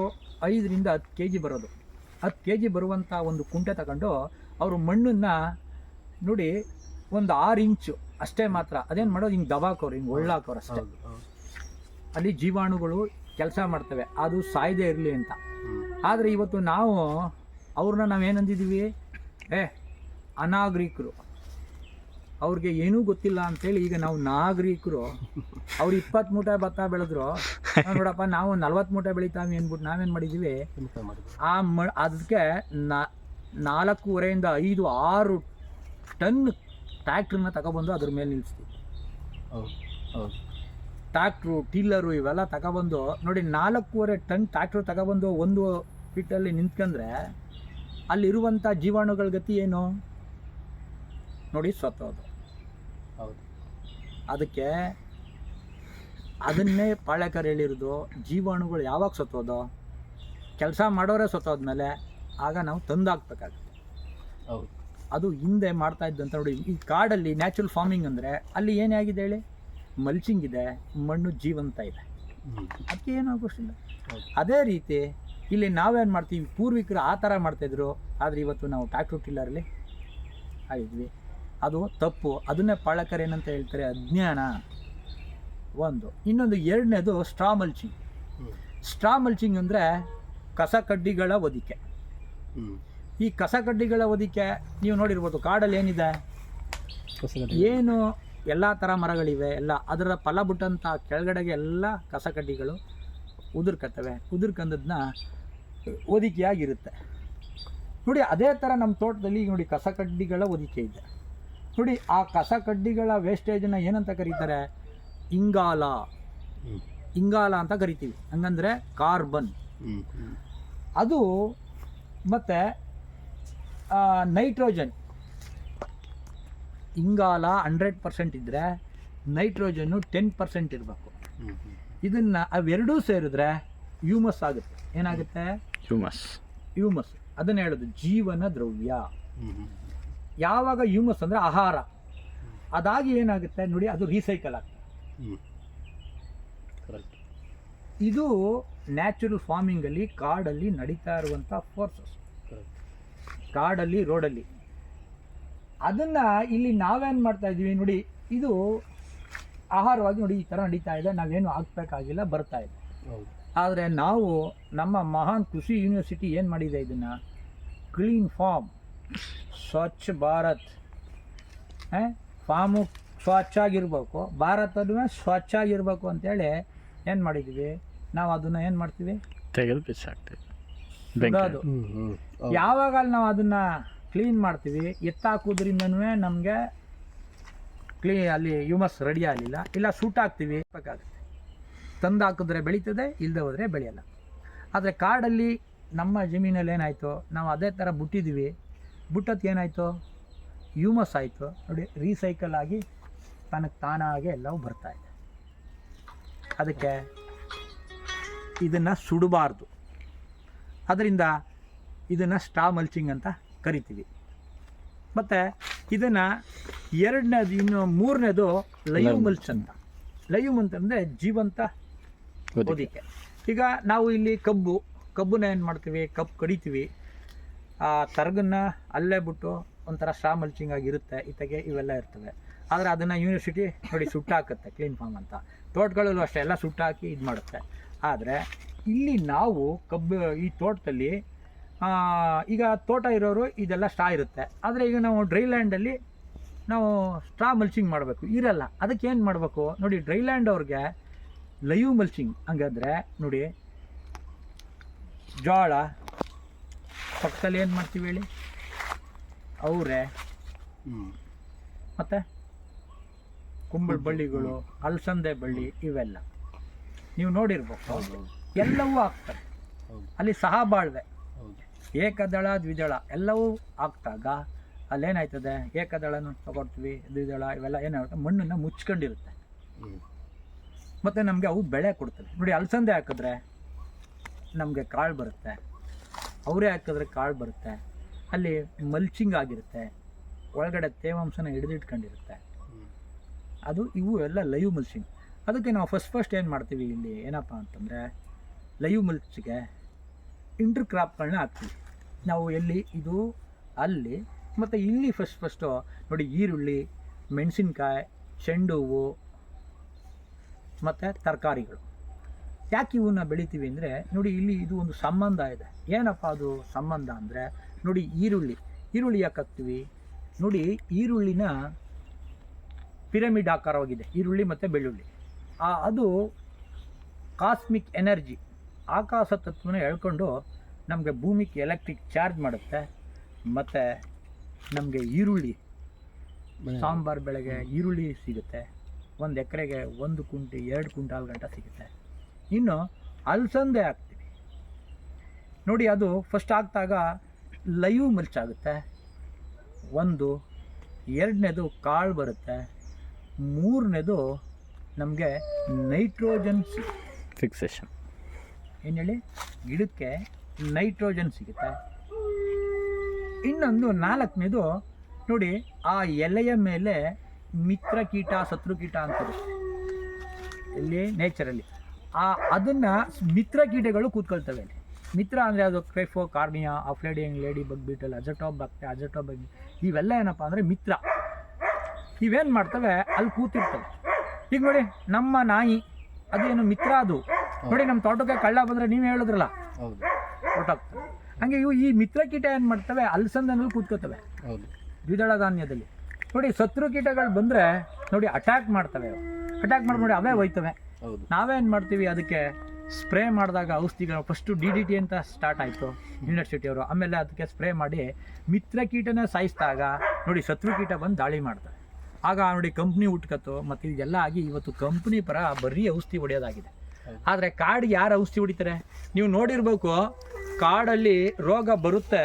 ಐದರಿಂದ ಹತ್ತು ಕೆ ಜಿ ಬರೋದು. ಹತ್ತು ಕೆ ಜಿ ಬರುವಂಥ ಒಂದು ಕುಂಟೆ ತಗೊಂಡು ಅವರು ಮಣ್ಣನ್ನು ನೋಡಿ ಒಂದು ಆರು ಇಂಚು ಅಷ್ಟೇ ಮಾತ್ರ. ಅದೇನು ಮಾಡೋದು? ಹಿಂಗೆ ದಬಾಕೋರು ಹಿಂಗೆ ಒಳ್ಳಾಕೋರು ಅಷ್ಟೇ. ಅಲ್ಲಿ ಜೀವಾಣುಗಳು ಕೆಲಸ ಮಾಡ್ತವೆ. ಅದು ಸಾಯದೇ ಇರಲಿ ಅಂತ. ಆದರೆ ಇವತ್ತು ನಾವು ಅವ್ರನ್ನ ನಾವೇನಂದಿದ್ದೀವಿ ಏ ಅನಾಗರಿಕರು. ಅವ್ರಿಗೆ ಏನೂ ಗೊತ್ತಿಲ್ಲ ಅಂತೇಳಿ ಈಗ ನಾವು ನಾಗರಿಕರು, ಅವ್ರು ಇಪ್ಪತ್ತು ಮೂಟೆ ಭತ್ತ ಬೆಳೆದ್ರು. ನೋಡಪ್ಪ, ನಾವು ನಲ್ವತ್ತು ಮೂಟೆ ಬೆಳಿತಾವೆ ಅಂದ್ಬಿಟ್ಟು ನಾವೇನು ಮಾಡಿದ್ದೀವಿ ಆ ಮ ಅದಕ್ಕೆ ನಾಲ್ಕೂವರೆಯಿಂದ ಐದು, ಆರು ಟನ್ ಟ್ಯಾಕ್ಟ್ರನ್ನ ತಗೊಬಂದು ಅದ್ರ ಮೇಲೆ ನಿಲ್ಲಿಸ್ತೀವಿ ಟ್ಯಾಕ್ಟ್ರು ಟಿಲ್ಲರು ಇವೆಲ್ಲ ತಗೊಬಂದು, ನೋಡಿ ನಾಲ್ಕೂವರೆ ಟನ್ ಟ್ಯಾಕ್ಟ್ರು ತಗೊಬಂದು ಒಂದು ಫಿಟ್ಟಲ್ಲಿ ನಿಂತ್ಕೊಂಡ್ರೆ ಅಲ್ಲಿರುವಂಥ ಜೀವಾಣುಗಳ ಗತಿ ಏನು? ನೋಡಿ ಸತ್ತೋದು. ಹೌದು. ಅದಕ್ಕೆ ಅದನ್ನೇ ಪಾಳ್ಯಕರ್ ಹೇಳಿರೋದು ಜೀವಾಣುಗಳು ಯಾವಾಗ ಸತ್ತೋದೋ ಕೆಲಸ ಮಾಡೋರೇ ಸತ್ತೋದ್ಮೇಲೆ ಆಗ ನಾವು ತಂದಾಕ್ಬೇಕಾಗುತ್ತೆ. ಹೌದು. ಅದು ಹಿಂದೆ ಮಾಡ್ತಾ ಇದ್ದಂತ ನೋಡಿ ಈ ಕಾಡಲ್ಲಿ ನ್ಯಾಚುರಲ್ ಫಾರ್ಮಿಂಗ್ ಅಂದರೆ ಅಲ್ಲಿ ಏನೇ ಆಗಿದೆ ಹೇಳಿ? ಮಲ್ಚಿಂಗ್ ಇದೆ ಮಣ್ಣು ಜೀವಂತ ಇದೆ. ಅದಕ್ಕೆ ಏನೂ ಆಗೋಷ್ಟಿಲ್ಲ. ಹೌದು. ಅದೇ ರೀತಿ ಇಲ್ಲಿ ನಾವೇನು ಮಾಡ್ತೀವಿ ಪೂರ್ವಿಕರು ಆ ಥರ ಮಾಡ್ತಾಯಿದ್ರು ಆದರೆ ಇವತ್ತು ನಾವು ಟ್ಯಾಕ್ಟ್ರು ಟಿಲ್ಲರಲ್ಲಿ ಆಗಿದ್ವಿ ಅದು ತಪ್ಪು. ಅದನ್ನೇ ಪಾಳಕರ ಏನಂತ ಹೇಳ್ತಾರೆ? ಅಜ್ಞಾನ. ಒಂದು. ಇನ್ನೊಂದು ಎರಡನೇದು ಸ್ಟ್ರಾ ಮಲ್ಚಿಂಗ್ ಸ್ಟ್ರಾ ಮಲ್ಚಿಂಗ್ ಅಂದರೆ ಕಸ ಕಡ್ಡಿಗಳ ಒದಿಕೆ ಈ ಕಸ ಕಡ್ಡಿಗಳ ಒದಿಕೆ ನೀವು ನೋಡಿರ್ಬೋದು ಕಾಡಲ್ಲಿ ಏನಿದೆ? ಏನು ಎಲ್ಲ ಥರ ಮರಗಳಿವೆ ಎಲ್ಲ ಅದರ ಫಲ ಬಿಟ್ಟಂಥ ಕೆಳಗಡೆಗೆ ಎಲ್ಲ ಕಸ ಕಡ್ಡಿಗಳು ಉದುರ್ಕತ್ತವೆ. ಉದುರ್ಕಂದದನ್ನ ಹೊದಿಕೆಯಾಗಿರುತ್ತೆ. ನೋಡಿ ಅದೇ ಥರ ನಮ್ಮ ತೋಟದಲ್ಲಿ ನೋಡಿ ಕಸ ಕಡ್ಡಿಗಳ ಒದಿಕೆ ಇದೆ. ನೋಡಿ ಆ ಕಸ ಕಡ್ಡಿಗಳ ವೇಸ್ಟೇಜನ್ನು ಏನಂತ ಕರೀತಾರೆ? ಇಂಗಾಲ. ಇಂಗಾಲ ಅಂತ ಕರಿತೀವಿ. ಹಂಗಂದ್ರೆ ಕಾರ್ಬನ್ ಅದು ಮತ್ತೆ ನೈಟ್ರೋಜನ್ ಇಂಗಾಲ ಹಂಡ್ರೆಡ್ ಪರ್ಸೆಂಟ್ ಇದ್ದರೆ ನೈಟ್ರೋಜನ್ನು ಟೆನ್ ಪರ್ಸೆಂಟ್ ಇರಬೇಕು. ಇದನ್ನು ಅವೆರಡೂ ಸೇರಿದ್ರೆ ಹ್ಯೂಮಸ್ ಆಗುತ್ತೆ. ಏನಾಗುತ್ತೆ? ಹ್ಯೂಮಸ್ ಹ್ಯೂಮಸ್ ಅದನ್ನು ಹೇಳೋದು ಜೀವನ ದ್ರವ್ಯ. ಯಾವಾಗ ಹ್ಯೂಮಸ್ ಅಂದರೆ ಆಹಾರ. ಅದಾಗಿ ಏನಾಗುತ್ತೆ ನೋಡಿ ಅದು ರೀಸೈಕಲ್ ಆಗ್ತದೆ. ಇದು ನ್ಯಾಚುರಲ್ ಫಾರ್ಮಿಂಗಲ್ಲಿ ಕಾಡಲ್ಲಿ ನಡೀತಾ ಇರುವಂಥ ಫೋರ್ಸಸ್ ಕಾಡಲ್ಲಿ ರೋಡಲ್ಲಿ ಅದನ್ನು ಇಲ್ಲಿ ನಾವೇನು ಮಾಡ್ತಾ ಇದ್ದೀವಿ ನೋಡಿ ಇದು ಆಹಾರವಾಗಿ ನೋಡಿ ಈ ಥರ ನಡೀತಾ ಇದೆ ನಾವೇನು ಹಾಕ್ಬೇಕಾಗಿಲ್ಲ ಬರ್ತಾ ಇದೆ. ಆದರೆ ನಾವು ನಮ್ಮ ಮಹಾನ್ ಕೃಷಿ ಯೂನಿವರ್ಸಿಟಿ ಏನು ಮಾಡಿದೆ ಇದನ್ನು? Clean form Swachh Bharat. Form ಸ್ವಚ್ಛ ಆಗಿರ್ಬೇಕು ಸ್ವಚ್ಛಾಗಿರ್ಬೇಕು. ಸ್ವಚ್ಛ ಆಗಿರ್ಬೇಕು ಅಂತೇಳಿ ಏನು ಮಾಡಿದ್ದೀವಿ ನಾವು ಅದನ್ನು ಏನು ಮಾಡ್ತೀವಿ? ತೆಗೆದು ಬಿಸಾಕ್ತೀವಿ ಯಾವಾಗ ನಾವು ಅದನ್ನು ಕ್ಲೀನ್ ಮಾಡ್ತೀವಿ? ಎತ್ತಾಕೋದ್ರಿಂದನೂ ನಮಗೆ ಕ್ಲೀ ಅಲ್ಲಿ ಹ್ಯೂಮಸ್ ರೆಡಿ ಆಗಲಿಲ್ಲ. ಇಲ್ಲ ಸೂಟಾಕ್ತೀವಿ ಬೇಕಾಗುತ್ತೆ. ತಂದು ಹಾಕಿದ್ರೆ ಬೆಳೀತದೆ ಇಲ್ಲದೆ ಹೋದರೆ ಬೆಳೆಯಲ್ಲ. ಆದರೆ ಕಾಡಲ್ಲಿ ನಮ್ಮ ಜಮೀನಲ್ಲಿ ಏನಾಯಿತು ನಾವು ಅದೇ ಥರ ಬಿಟ್ಟಿದ್ದೀವಿ ಬಿಟ್ಟದ್ದು ಏನಾಯಿತು? ಹ್ಯೂಮಸ್ ಆಯಿತು. ನೋಡಿ ರೀಸೈಕಲ್ ಆಗಿ ತನಗೆ ತಾನಾಗೆ ಎಲ್ಲವೂ ಬರ್ತಾಯಿದೆ ಇದೆ. ಅದಕ್ಕೆ ಇದನ್ನು ಸುಡಬಾರ್ದು. ಅದರಿಂದ ಇದನ್ನು ಸ್ಟಾ ಮಲ್ಚಿಂಗ್ ಅಂತ ಕರಿತೀವಿ. ಮತ್ತು ಇದನ್ನು ಎರಡನೇದು ಇನ್ನು ಮೂರನೇದು ಲೈವ್ ಮಲ್ಚ್ ಅಂತ. ಲೈವ್ ಅಂತಂದರೆ ಜೀವಂತ ಓದಿಕೆ ಈಗ ನಾವು ಇಲ್ಲಿ ಕಬ್ಬು ಕಬ್ಬನ್ನ ಏನು ಮಾಡ್ತೀವಿ? ಕಬ್ಬು ಕಡಿತೀವಿ. ಆ ತರ್ಗನ್ನ ಅಲ್ಲೇ ಬಿಟ್ಟು ಒಂಥರ ಸ್ಟ್ರಾ ಮಲ್ಚಿಂಗ್ ಆಗಿರುತ್ತೆ ಇತ್ತಗೆ ಇವೆಲ್ಲ ಇರ್ತವೆ. ಆದರೆ ಅದನ್ನು ಯೂನಿವರ್ಸಿಟಿ ನೋಡಿ ಸುಟ್ಟಾಕುತ್ತೆ ಕ್ಲೀನ್ ಫಾರ್ಮ್ ಅಂತ. ತೋಟಗಳಲ್ಲೂ ಅಷ್ಟೇ, ಎಲ್ಲ ಸುಟ್ಟಾಕಿ ಇದು ಮಾಡುತ್ತೆ. ಆದರೆ ಇಲ್ಲಿ ನಾವು ಕಬ್ಬು, ಈ ತೋಟದಲ್ಲಿ ಈಗ ತೋಟ ಇರೋರು ಇದೆಲ್ಲ ಸ್ಟ್ರಾ ಇರುತ್ತೆ. ಆದರೆ ಈಗ ನಾವು ಡ್ರೈ ಲ್ಯಾಂಡಲ್ಲಿ ನಾವು ಸ್ಟ್ರಾ ಮಲ್ಚಿಂಗ್ ಮಾಡಬೇಕು, ಇರಲ್ಲ. ಅದಕ್ಕೆ ಏನು ಮಾಡಬೇಕು? ನೋಡಿ ಡ್ರೈ ಲ್ಯಾಂಡ್ ಅವ್ರಿಗೆ ಲೈವ್ ಮಲ್ಚಿಂಗ್ ಹಂಗಾದ್ರೆ, ನೋಡಿ, ಜೋಳ ಪಕ್ಕದಲ್ಲಿ ಏನು ಮಾಡ್ತೀವಿ ಹೇಳಿ? ಅವರೇ. ಮತ್ತೆ? ಕುಂಬಳ ಬಳ್ಳಿಗಳು ಅಲಸಂದೆ ಬಳ್ಳಿ ಇವೆಲ್ಲ. ನೀವು ನೋಡಿರ್ಬೇಕು. ಹೌದು. ಎಲ್ಲವೂ ಆಗ್ತವೆ. ಅಲ್ಲಿ ಸಹ ಬಾಳ್ವೆ. ಏಕದಳ ದ್ವಿದಳ ಎಲ್ಲವೂ ಆಗ್ತಾಗ. ಅಲ್ಲೇನಾಯ್ತದೆ? ಏಕದಳನು ತಗೊಳ್ತೀವಿ ದ್ವಿದಳ ಇವೆಲ್ಲ ಏನಾಗುತ್ತೆ ಮಣ್ಣನ್ನು ಮುಚ್ಕೊಂಡಿರುತ್ತೆ. ಮತ್ತು ನಮಗೆ ಅವು ಬೆಳೆ ಕೊಡ್ತವೆ. ನೋಡಿ ಅಲಸಂದೆ ಹಾಕಿದ್ರೆ ನಮಗೆ ಕಾಳು ಬರುತ್ತೆ. ಅವರೇ ಹಾಕಿದ್ರೆ ಕಾಳು ಬರುತ್ತೆ, ಅಲ್ಲಿ ಮಲ್ಚಿಂಗ್ ಆಗಿರುತ್ತೆ, ಒಳಗಡೆ ತೇವಾಂಶನ ಹಿಡಿದಿಟ್ಕೊಂಡಿರುತ್ತೆ. ಅದು ಇವು ಎಲ್ಲ ಲೈವ್ ಮಲ್ಚಿಂಗ್ ಅದಕ್ಕೆ ನಾವು ಫಸ್ಟ್ ಫಸ್ಟ್ ಏನು ಮಾಡ್ತೀವಿ ಇಲ್ಲಿ, ಏನಪ್ಪ ಅಂತಂದರೆ ಲೈವ್ ಮಲ್ಚಿಗೆ ಇಂಟರ್ ಕ್ರಾಪ್ಗಳನ್ನ ಹಾಕ್ತೀವಿ. ನಾವು ಎಲ್ಲಿ, ಇದು, ಅಲ್ಲಿ, ಮತ್ತು ಇಲ್ಲಿ ಫಸ್ಟ್ ಫಸ್ಟು ನೋಡಿ ಈರುಳ್ಳಿ, ಮೆಣಸಿನ್ಕಾಯಿ, ಚೆಂಡು ಹೂವು, ಮತ್ತು ತರಕಾರಿಗಳು. ಯಾಕೆ ಇವನ್ನ ಬೆಳಿತೀವಿ ಅಂದರೆ, ನೋಡಿ ಇಲ್ಲಿ ಇದು ಒಂದು ಸಂಬಂಧ ಇದೆ. ಏನಪ್ಪ ಅದು ಸಂಬಂಧ ಅಂದರೆ? ನೋಡಿ ಈರುಳ್ಳಿ. ಈರುಳ್ಳಿ ಯಾಕೆ ಹಾಕ್ತೀವಿ? ನೋಡಿ ಈರುಳ್ಳಿನ ಪಿರಮಿಡ್ ಆಕಾರವಾಗಿದೆ. ಈರುಳ್ಳಿ ಮತ್ತು ಬೆಳ್ಳುಳ್ಳಿ. ಆ ಅದು ಕಾಸ್ಮಿಕ್ ಎನರ್ಜಿ. ಆಕಾಶ ತತ್ವನ ಹೇಳ್ಕೊಂಡು ನಮಗೆ ಭೂಮಿಗೆ ಎಲೆಕ್ಟ್ರಿಕ್ ಚಾರ್ಜ್ ಮಾಡುತ್ತೆ. ಮತ್ತು ನಮಗೆ ಈರುಳ್ಳಿ ಸಾಂಬಾರು ಬೆಳೆಗೆ ಈರುಳ್ಳಿ ಸಿಗುತ್ತೆ. ಒಂದು ಎಕರೆಗೆ ಒಂದು ಕುಂಟಿ ಎರಡು ಕುಂಟಾಲ್ ಗಂಟ ಸಿಗುತ್ತೆ. ಇನ್ನು ಅಲಸಂದೆ ಹಾಕ್ತೀವಿ. ನೋಡಿ ಅದು ಫಸ್ಟ್ ಆಗ್ತಾಗ ಲೈವ್ ಮಿರ್ಚಾಗುತ್ತೆ. ಒಂದು ಎರಡನೇದು ಕಾಳು ಬರುತ್ತೆ. ಮೂರನೇದು ನಮಗೆ ನೈಟ್ರೋಜನ್ ಫಿಕ್ಸೇಷನ್ ಏನು ಹೇಳಿ? ಗಿಡಕ್ಕೆ ನೈಟ್ರೋಜನ್ ಸಿಗುತ್ತೆ. ಇನ್ನೊಂದು ನಾಲ್ಕನೇದು ನೋಡಿ ಆ ಎಲೆಯ ಮೇಲೆ ಮಿತ್ರ ಕೀಟ ಶತ್ರು ಕೀಟ ಅಂತ ಇರುತ್ತೆ. ಇಲ್ಲಿ ನೇಚರಲ್ಲಿ ಆ ಅದನ್ನು ಮಿತ್ರ ಕೀಟಗಳು ಕೂತ್ಕೊಳ್ತವೆ ಅಲ್ಲಿ. ಮಿತ್ರ ಅಂದರೆ ಅದು ಕ್ರೈಫೋ ಕಾರ್ನಿಯಾ ಆಫ್ಲೇಡಿಂಗ್ ಲೇಡಿ ಬಗ್ ಬೀಟಲ್ ಅಜಟೋಬ್ ಅಜಟೋ ಅಜಟೋಬ್ ಇವೆಲ್ಲ ಏನಪ್ಪ ಅಂದರೆ ಮಿತ್ರ. ಇವೇನು ಮಾಡ್ತವೆ? ಅಲ್ಲಿ ಕೂತಿರ್ತವೆ. ಈಗ ನೋಡಿ ನಮ್ಮ ನಾಯಿ ಅದೇನು ಮಿತ್ರ ಅದು. ನೋಡಿ ನಮ್ಮ ತೋಟಕ್ಕೆ ಕಳ್ಳ ಬಂದರೆ ನೀವು ಹೇಳಿದ್ರಲ್ಲ? ಹೌದು. ಹಂಗೆ ಹಾಗೆ ಇವು ಈ ಮಿತ್ರ ಕೀಟ ಏನು ಮಾಡ್ತವೆ? ಅಲ್ಸಂದನಲ್ಲಿ ಕೂತ್ಕೋತವೆ. ಹೌದು. ದ್ವಿದಳ ಧಾನ್ಯದಲ್ಲಿ. ನೋಡಿ ಶತ್ರು ಕೀಟಗಳು ಬಂದರೆ ನೋಡಿ ಅಟ್ಯಾಕ್ ಮಾಡ್ತವೆ ಅಟ್ಯಾಕ್ ಮಾಡಿ ನೋಡಿ ಅವೇ ಹೋಯ್ತವೆ. ನಾವೇನು ಮಾಡ್ತೀವಿ ಅದಕ್ಕೆ? ಸ್ಪ್ರೇ ಮಾಡಿದಾಗ ಔಷಧಿಗಳು ಫಸ್ಟು ಡಿ ಡಿ ಟಿ ಅಂತ ಸ್ಟಾರ್ಟ್ ಆಯಿತು ಯೂನಿವರ್ಸಿಟಿಯವರು ಆಮೇಲೆ ಅದಕ್ಕೆ ಸ್ಪ್ರೇ ಮಾಡಿ ಮಿತ್ರ ಕೀಟನ ಸಾಯಿಸಿದಾಗ ನೋಡಿ ಶತ್ರು ಕೀಟ ಬಂದು ದಾಳಿ ಮಾಡ್ತಾರೆ ಆಗ ನೋಡಿ ಕಂಪ್ನಿ ಉಟ್ಕತ್ತು ಮತ್ತು ಇದೆಲ್ಲ ಆಗಿ ಇವತ್ತು ಕಂಪ್ನಿ ಪರ ಬರೀ ಔಷಧಿ ಹೊಡೆಯೋದಾಗಿದೆ. ಆದರೆ ಕಾಡಿಗೆ ಯಾರು ಔಷಧಿ ಹೊಡಿತಾರೆ? ನೀವು ನೋಡಿರ್ಬೇಕು ಕಾಡಲ್ಲಿ ರೋಗ ಬರುತ್ತೆ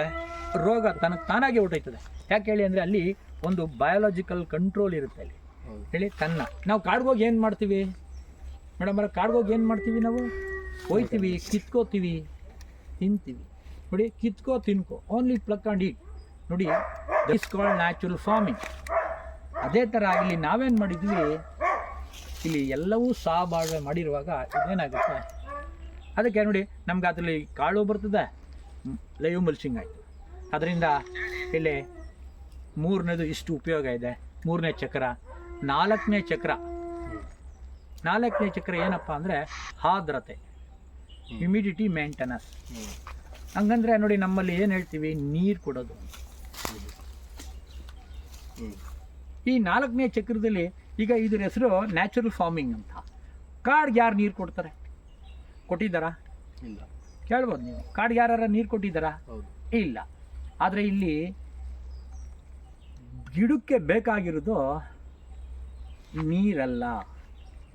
ರೋಗ ತನಗೆ ತಾನಾಗೆ ಹೊಟ್ಟೋಯ್ತದೆ ಯಾಕೆ ಹೇಳಿ ಅಂದರೆ ಅಲ್ಲಿ ಒಂದು ಬಯಾಲಜಿಕಲ್ ಕಂಟ್ರೋಲ್ ಇರುತ್ತೆ ಅಲ್ಲಿ. ಹೇಳಿ ತನ್ನ. ನಾವು ಕಾಡ್ಗೋಗಿ ಏನು ಮಾಡ್ತೀವಿ? ಮೇಡಮ್, ಅವ್ರ ಕಾಡ್ಗೋಗಿ ಏನು ಮಾಡ್ತೀವಿ ನಾವು? ಹೋಯ್ತೀವಿ, ಕಿತ್ಕೋತೀವಿ, ತಿಂತೀವಿ. ನೋಡಿ, ಕಿತ್ಕೋ, ತಿನ್ಕೋ. ಓನ್ಲಿ ಪ್ಲಕ್ ಆ್ಯಂಡ್ ಈಟ್ ನೋಡಿ ದಿಸ್ ಕಾಲ್ಡ್ ನ್ಯಾಚುರಲ್ ಫಾರ್ಮಿಂಗ್ ಅದೇ ಥರ ಇಲ್ಲಿ ನಾವೇನು ಮಾಡಿದ್ವಿ? ಇಲ್ಲಿ ಎಲ್ಲವೂ ಸಹಬಾಳ್ವೆ ಮಾಡಿರುವಾಗ ಇದೇನಾಗುತ್ತೆ? ಅದಕ್ಕೆ ನೋಡಿ, ನಮ್ಗೆ ಅದರಲ್ಲಿ ಕಾಳು ಬರ್ತದೆ. ಲೈವ್ ಮಲ್ಸಿಂಗ್ ಆಯಿತು. ಅದರಿಂದ ಇಲ್ಲಿ ಮೂರನೇದು ಇಷ್ಟು ಉಪಯೋಗ ಇದೆ. ಮೂರನೇ ಚಕ್ರ, ನಾಲ್ಕನೇ ಚಕ್ರ. ನಾಲ್ಕನೇ ಚಕ್ರ ಏನಪ್ಪ ಅಂದರೆ ಆರ್ದ್ರತೆ ಹ್ಯುಮಿಡಿಟಿ ಮೇಂಟೆನೆನ್ಸ್ ಹಂಗಂದ್ರೆ ನೋಡಿ ನಮ್ಮಲ್ಲಿ ಏನು ಹೇಳ್ತೀವಿ? ನೀರು ಕೊಡೋದು. ಈ ನಾಲ್ಕನೇ ಚಕ್ರದಲ್ಲಿ ಈಗ ಇದ್ರ ಹೆಸರು ನ್ಯಾಚುರಲ್ ಫಾರ್ಮಿಂಗ್ ಅಂತ. ಕಾಡ್ಗೆ ಯಾರು ನೀರು ಕೊಡ್ತಾರೆ? ಕೊಟ್ಟಿದ್ದಾರಾ? ಇಲ್ಲ. ಕೇಳ್ಬೋದು ನೀವು. ಕಾಡ್ಗೆ ಯಾರು ನೀರು ಕೊಟ್ಟಿದ್ದಾರಾ? ಇಲ್ಲ. ಆದರೆ ಇಲ್ಲಿ ಗಿಡಕ್ಕೆ ಬೇಕಾಗಿರೋದು ನೀರಲ್ಲ.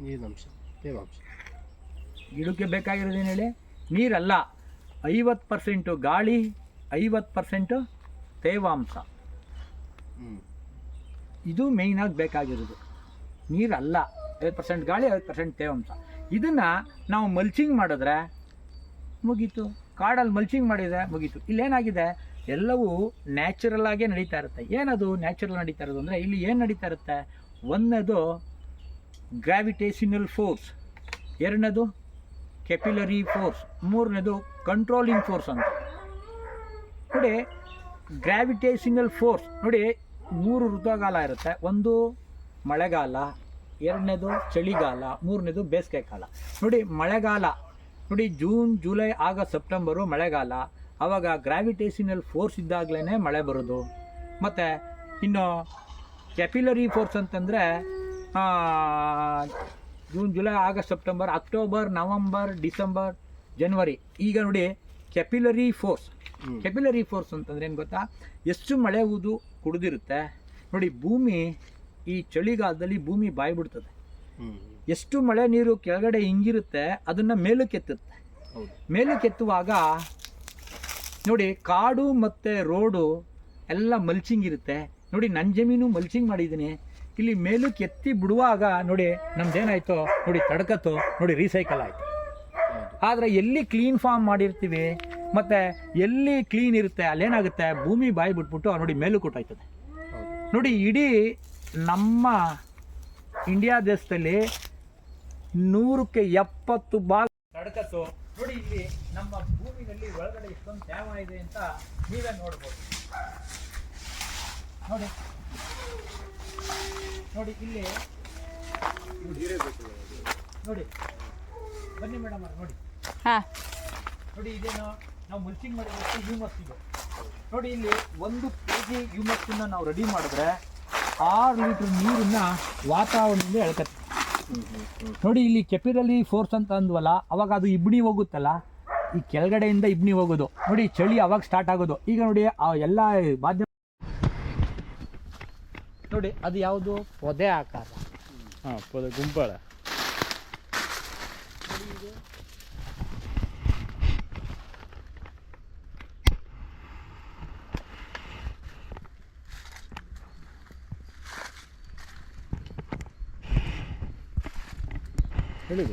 ನೀರಿನಂಶ ತೇವಾಂಶ ಗಿಡಕ್ಕೆ ಬೇಕಾಗಿರೋದು ಏನು ಹೇಳಿ? ನೀರಲ್ಲ ಐವತ್ತು ಪರ್ಸೆಂಟು ಗಾಳಿ ಐವತ್ತು ಪರ್ಸೆಂಟು ತೇವಾಂಶ. ಇದು ಮೇಯ್ನಾಗಿ ಬೇಕಾಗಿರೋದು. ನೀರಲ್ಲ ಐವತ್ತು ಪರ್ಸೆಂಟ್ ಗಾಳಿ ಐವತ್ತು ಪರ್ಸೆಂಟ್ ತೇವಾಂಶ. ಇದನ್ನು ನಾವು ಮಲ್ಚಿಂಗ್ ಮಾಡಿದ್ರೆ ಮುಗೀತು. ಕಾಡಲ್ಲಿ ಮಲ್ಚಿಂಗ್ ಮಾಡಿದರೆ ಮುಗೀತು. ಇಲ್ಲೇನಾಗಿದೆ ಎಲ್ಲವೂ ನ್ಯಾಚುರಲ್ ಆಗೇ ನಡೀತಾ ಇರುತ್ತೆ. ಏನದು ನ್ಯಾಚುರಲ್ ನಡೀತಾ ಇರೋದು ಅಂದರೆ ಇಲ್ಲಿ ಏನು ನಡೀತಾ ಇರುತ್ತೆ? ಒಂದನೇದು ಗ್ರಾವಿಟೇಷನಲ್ ಫೋರ್ಸ್. ಎರಡನೇದು ಕೆಪಿಲರಿ ಫೋರ್ಸ್. ಮೂರನೇದು ಕಂಟ್ರೋಲಿಂಗ್ ಫೋರ್ಸ್ ಅಂತ. ನೋಡಿ, ಗ್ರಾವಿಟೇಷನಲ್ ಫೋರ್ಸ್. ನೋಡಿ, ಮೂರು ಋತುಗಾಲ ಇರುತ್ತೆ. ಒಂದು ಮಳೆಗಾಲ, ಎರಡನೇದು ಚಳಿಗಾಲ, ಮೂರನೇದು ಬೇಸಿಗೆ ಕಾಲ ನೋಡಿ, ಮಳೆಗಾಲ. ನೋಡಿ, ಜೂನ್, ಜುಲೈ, ಆಗಸ್ಟ್, ಸೆಪ್ಟೆಂಬರು ಮಳೆಗಾಲ. ಆವಾಗ ಗ್ರಾವಿಟೇಷನಲ್ ಫೋರ್ಸ್ ಇದ್ದಾಗಲೇ ಮಳೆ ಬರೋದು. ಮತ್ತು ಇನ್ನು ಕೆಪಿಲರಿ ಫೋರ್ಸ್ ಅಂತಂದರೆ June July August September October November December ಜನವರಿ ಈಗ ನೋಡಿ ಕೆಪಿಲರಿ ಫೋರ್ಸ್ ಕೆಪಿಲರಿ ಫೋರ್ಸ್ ಅಂತಂದ್ರೆ ಏನು ಗೊತ್ತಾ? ಎಷ್ಟು ಮಳೆ ಊದು ಕುಡಿದಿರುತ್ತೆ. ನೋಡಿ ಭೂಮಿ ಈ ಚಳಿಗಾಲದಲ್ಲಿ ಭೂಮಿ ಬಾಯಿ ಬಿಡ್ತದೆ. ಎಷ್ಟು ಮಳೆ ನೀರು ಕೆಳಗಡೆ ಹಿಂಗಿರುತ್ತೆ ಅದನ್ನು ಮೇಲಕ್ಕೆತ್ತುತ್ತೆ ಮೇಲಕ್ಕೆತ್ತುವಾಗ ನೋಡಿ ಕಾಡು ಮತ್ತು ರೋಡು ಎಲ್ಲ ಮಲ್ಚಿಂಗ್ ಇರುತ್ತೆ ನೋಡಿ ನನ್ನ ಜಮೀನು ಮಲ್ಚಿಂಗ್ ಮಾಡಿದ್ದೀನಿ. ಇಲ್ಲಿ ಮೇಲಕ್ಕೆ ಎತ್ತಿ ಬಿಡುವಾಗ ನೋಡಿ ನಮ್ದೇನಾಯ್ತು ನೋಡಿ ತಡ್ಕತ್ತು ನೋಡಿ ರೀಸೈಕಲ್ ಆಯಿತು. ಆದರೆ ಎಲ್ಲಿ ಕ್ಲೀನ್ ಫಾರ್ಮ್ ಮಾಡಿರ್ತೀವಿ, ಮತ್ತು ಎಲ್ಲಿ ಕ್ಲೀನ್ ಇರುತ್ತೆ, ಅಲ್ಲೇನಾಗುತ್ತೆ? ಭೂಮಿ ಬಾಯಿ ಬಿಟ್ಬಿಟ್ಟು ನೋಡಿ ಮೇಲು ಕೊಟ್ಟೋಯ್ತದೆ. ನೋಡಿ ಇಡೀ ನಮ್ಮ ಇಂಡಿಯಾ ದೇಶದಲ್ಲಿ ನೂರಕ್ಕೆ ಎಪ್ಪತ್ತು ಭಾಗ ತಡಕತ್ತು, ನೋಡಿ ಇಲ್ಲಿ ನಮ್ಮ ಭೂಮಿನಲ್ಲಿ ಒಳಗಡೆ ಎಷ್ಟೊಂದು ತ್ಯಾವ ಇದೆ ಅಂತ ನೀವೇ ನೋಡ್ಬೋದು. ನೋಡಿ. ನೋಡಿ ಇಲ್ಲಿ. ನೋಡಿ. ಬನ್ನಿ ಮೇಡಮ್ ನೋಡಿ. ಹಾಂ. ನೋಡಿ ಇದೇನು ನಾವು ಮುಲ್ಚಿಂಗ್ ಮಾಡಿರೋದು ಹ್ಯೂಮಸ್ ಇದು. ನೋಡಿ ಇಲ್ಲಿ ಒಂದು ಕೆ ಜಿ ಹ್ಯೂಮಸ್ಸನ್ನು ನಾವು ರೆಡಿ ಮಾಡಿದ್ರೆ ಆರು ಲೀಟ್ರ್ ನೀರನ್ನ ವಾತಾವರಣದಿಂದ ಎಳ್ಕತ್ತೆ. ನೋಡಿ ಇಲ್ಲಿ ಕೆಪಿರಲಿ ಫೋರ್ಸ್ ಅಂತ ಅಂದ್ವಲ್ಲ ಅವಾಗ ಅದು ಇಬ್ಣಿ ಹೋಗುತ್ತಲ್ಲ ಈ ಕೆಳಗಡೆಯಿಂದ ಇಬ್ಣಿ ಹೋಗೋದು. ನೋಡಿ ಚಳಿ ಅವಾಗ ಸ್ಟಾರ್ಟ್ ಆಗೋದು. ಈಗ ನೋಡಿ ಆ ಎಲ್ಲ ಮಾಧ್ಯಮ ನೋಡಿ ಅದು ಯಾವುದು? ಪೊದೆ ಆಕಾರ. ಹಾಂ ಪೊದೆ ಗುಂಪಳ ಹೇಳಿ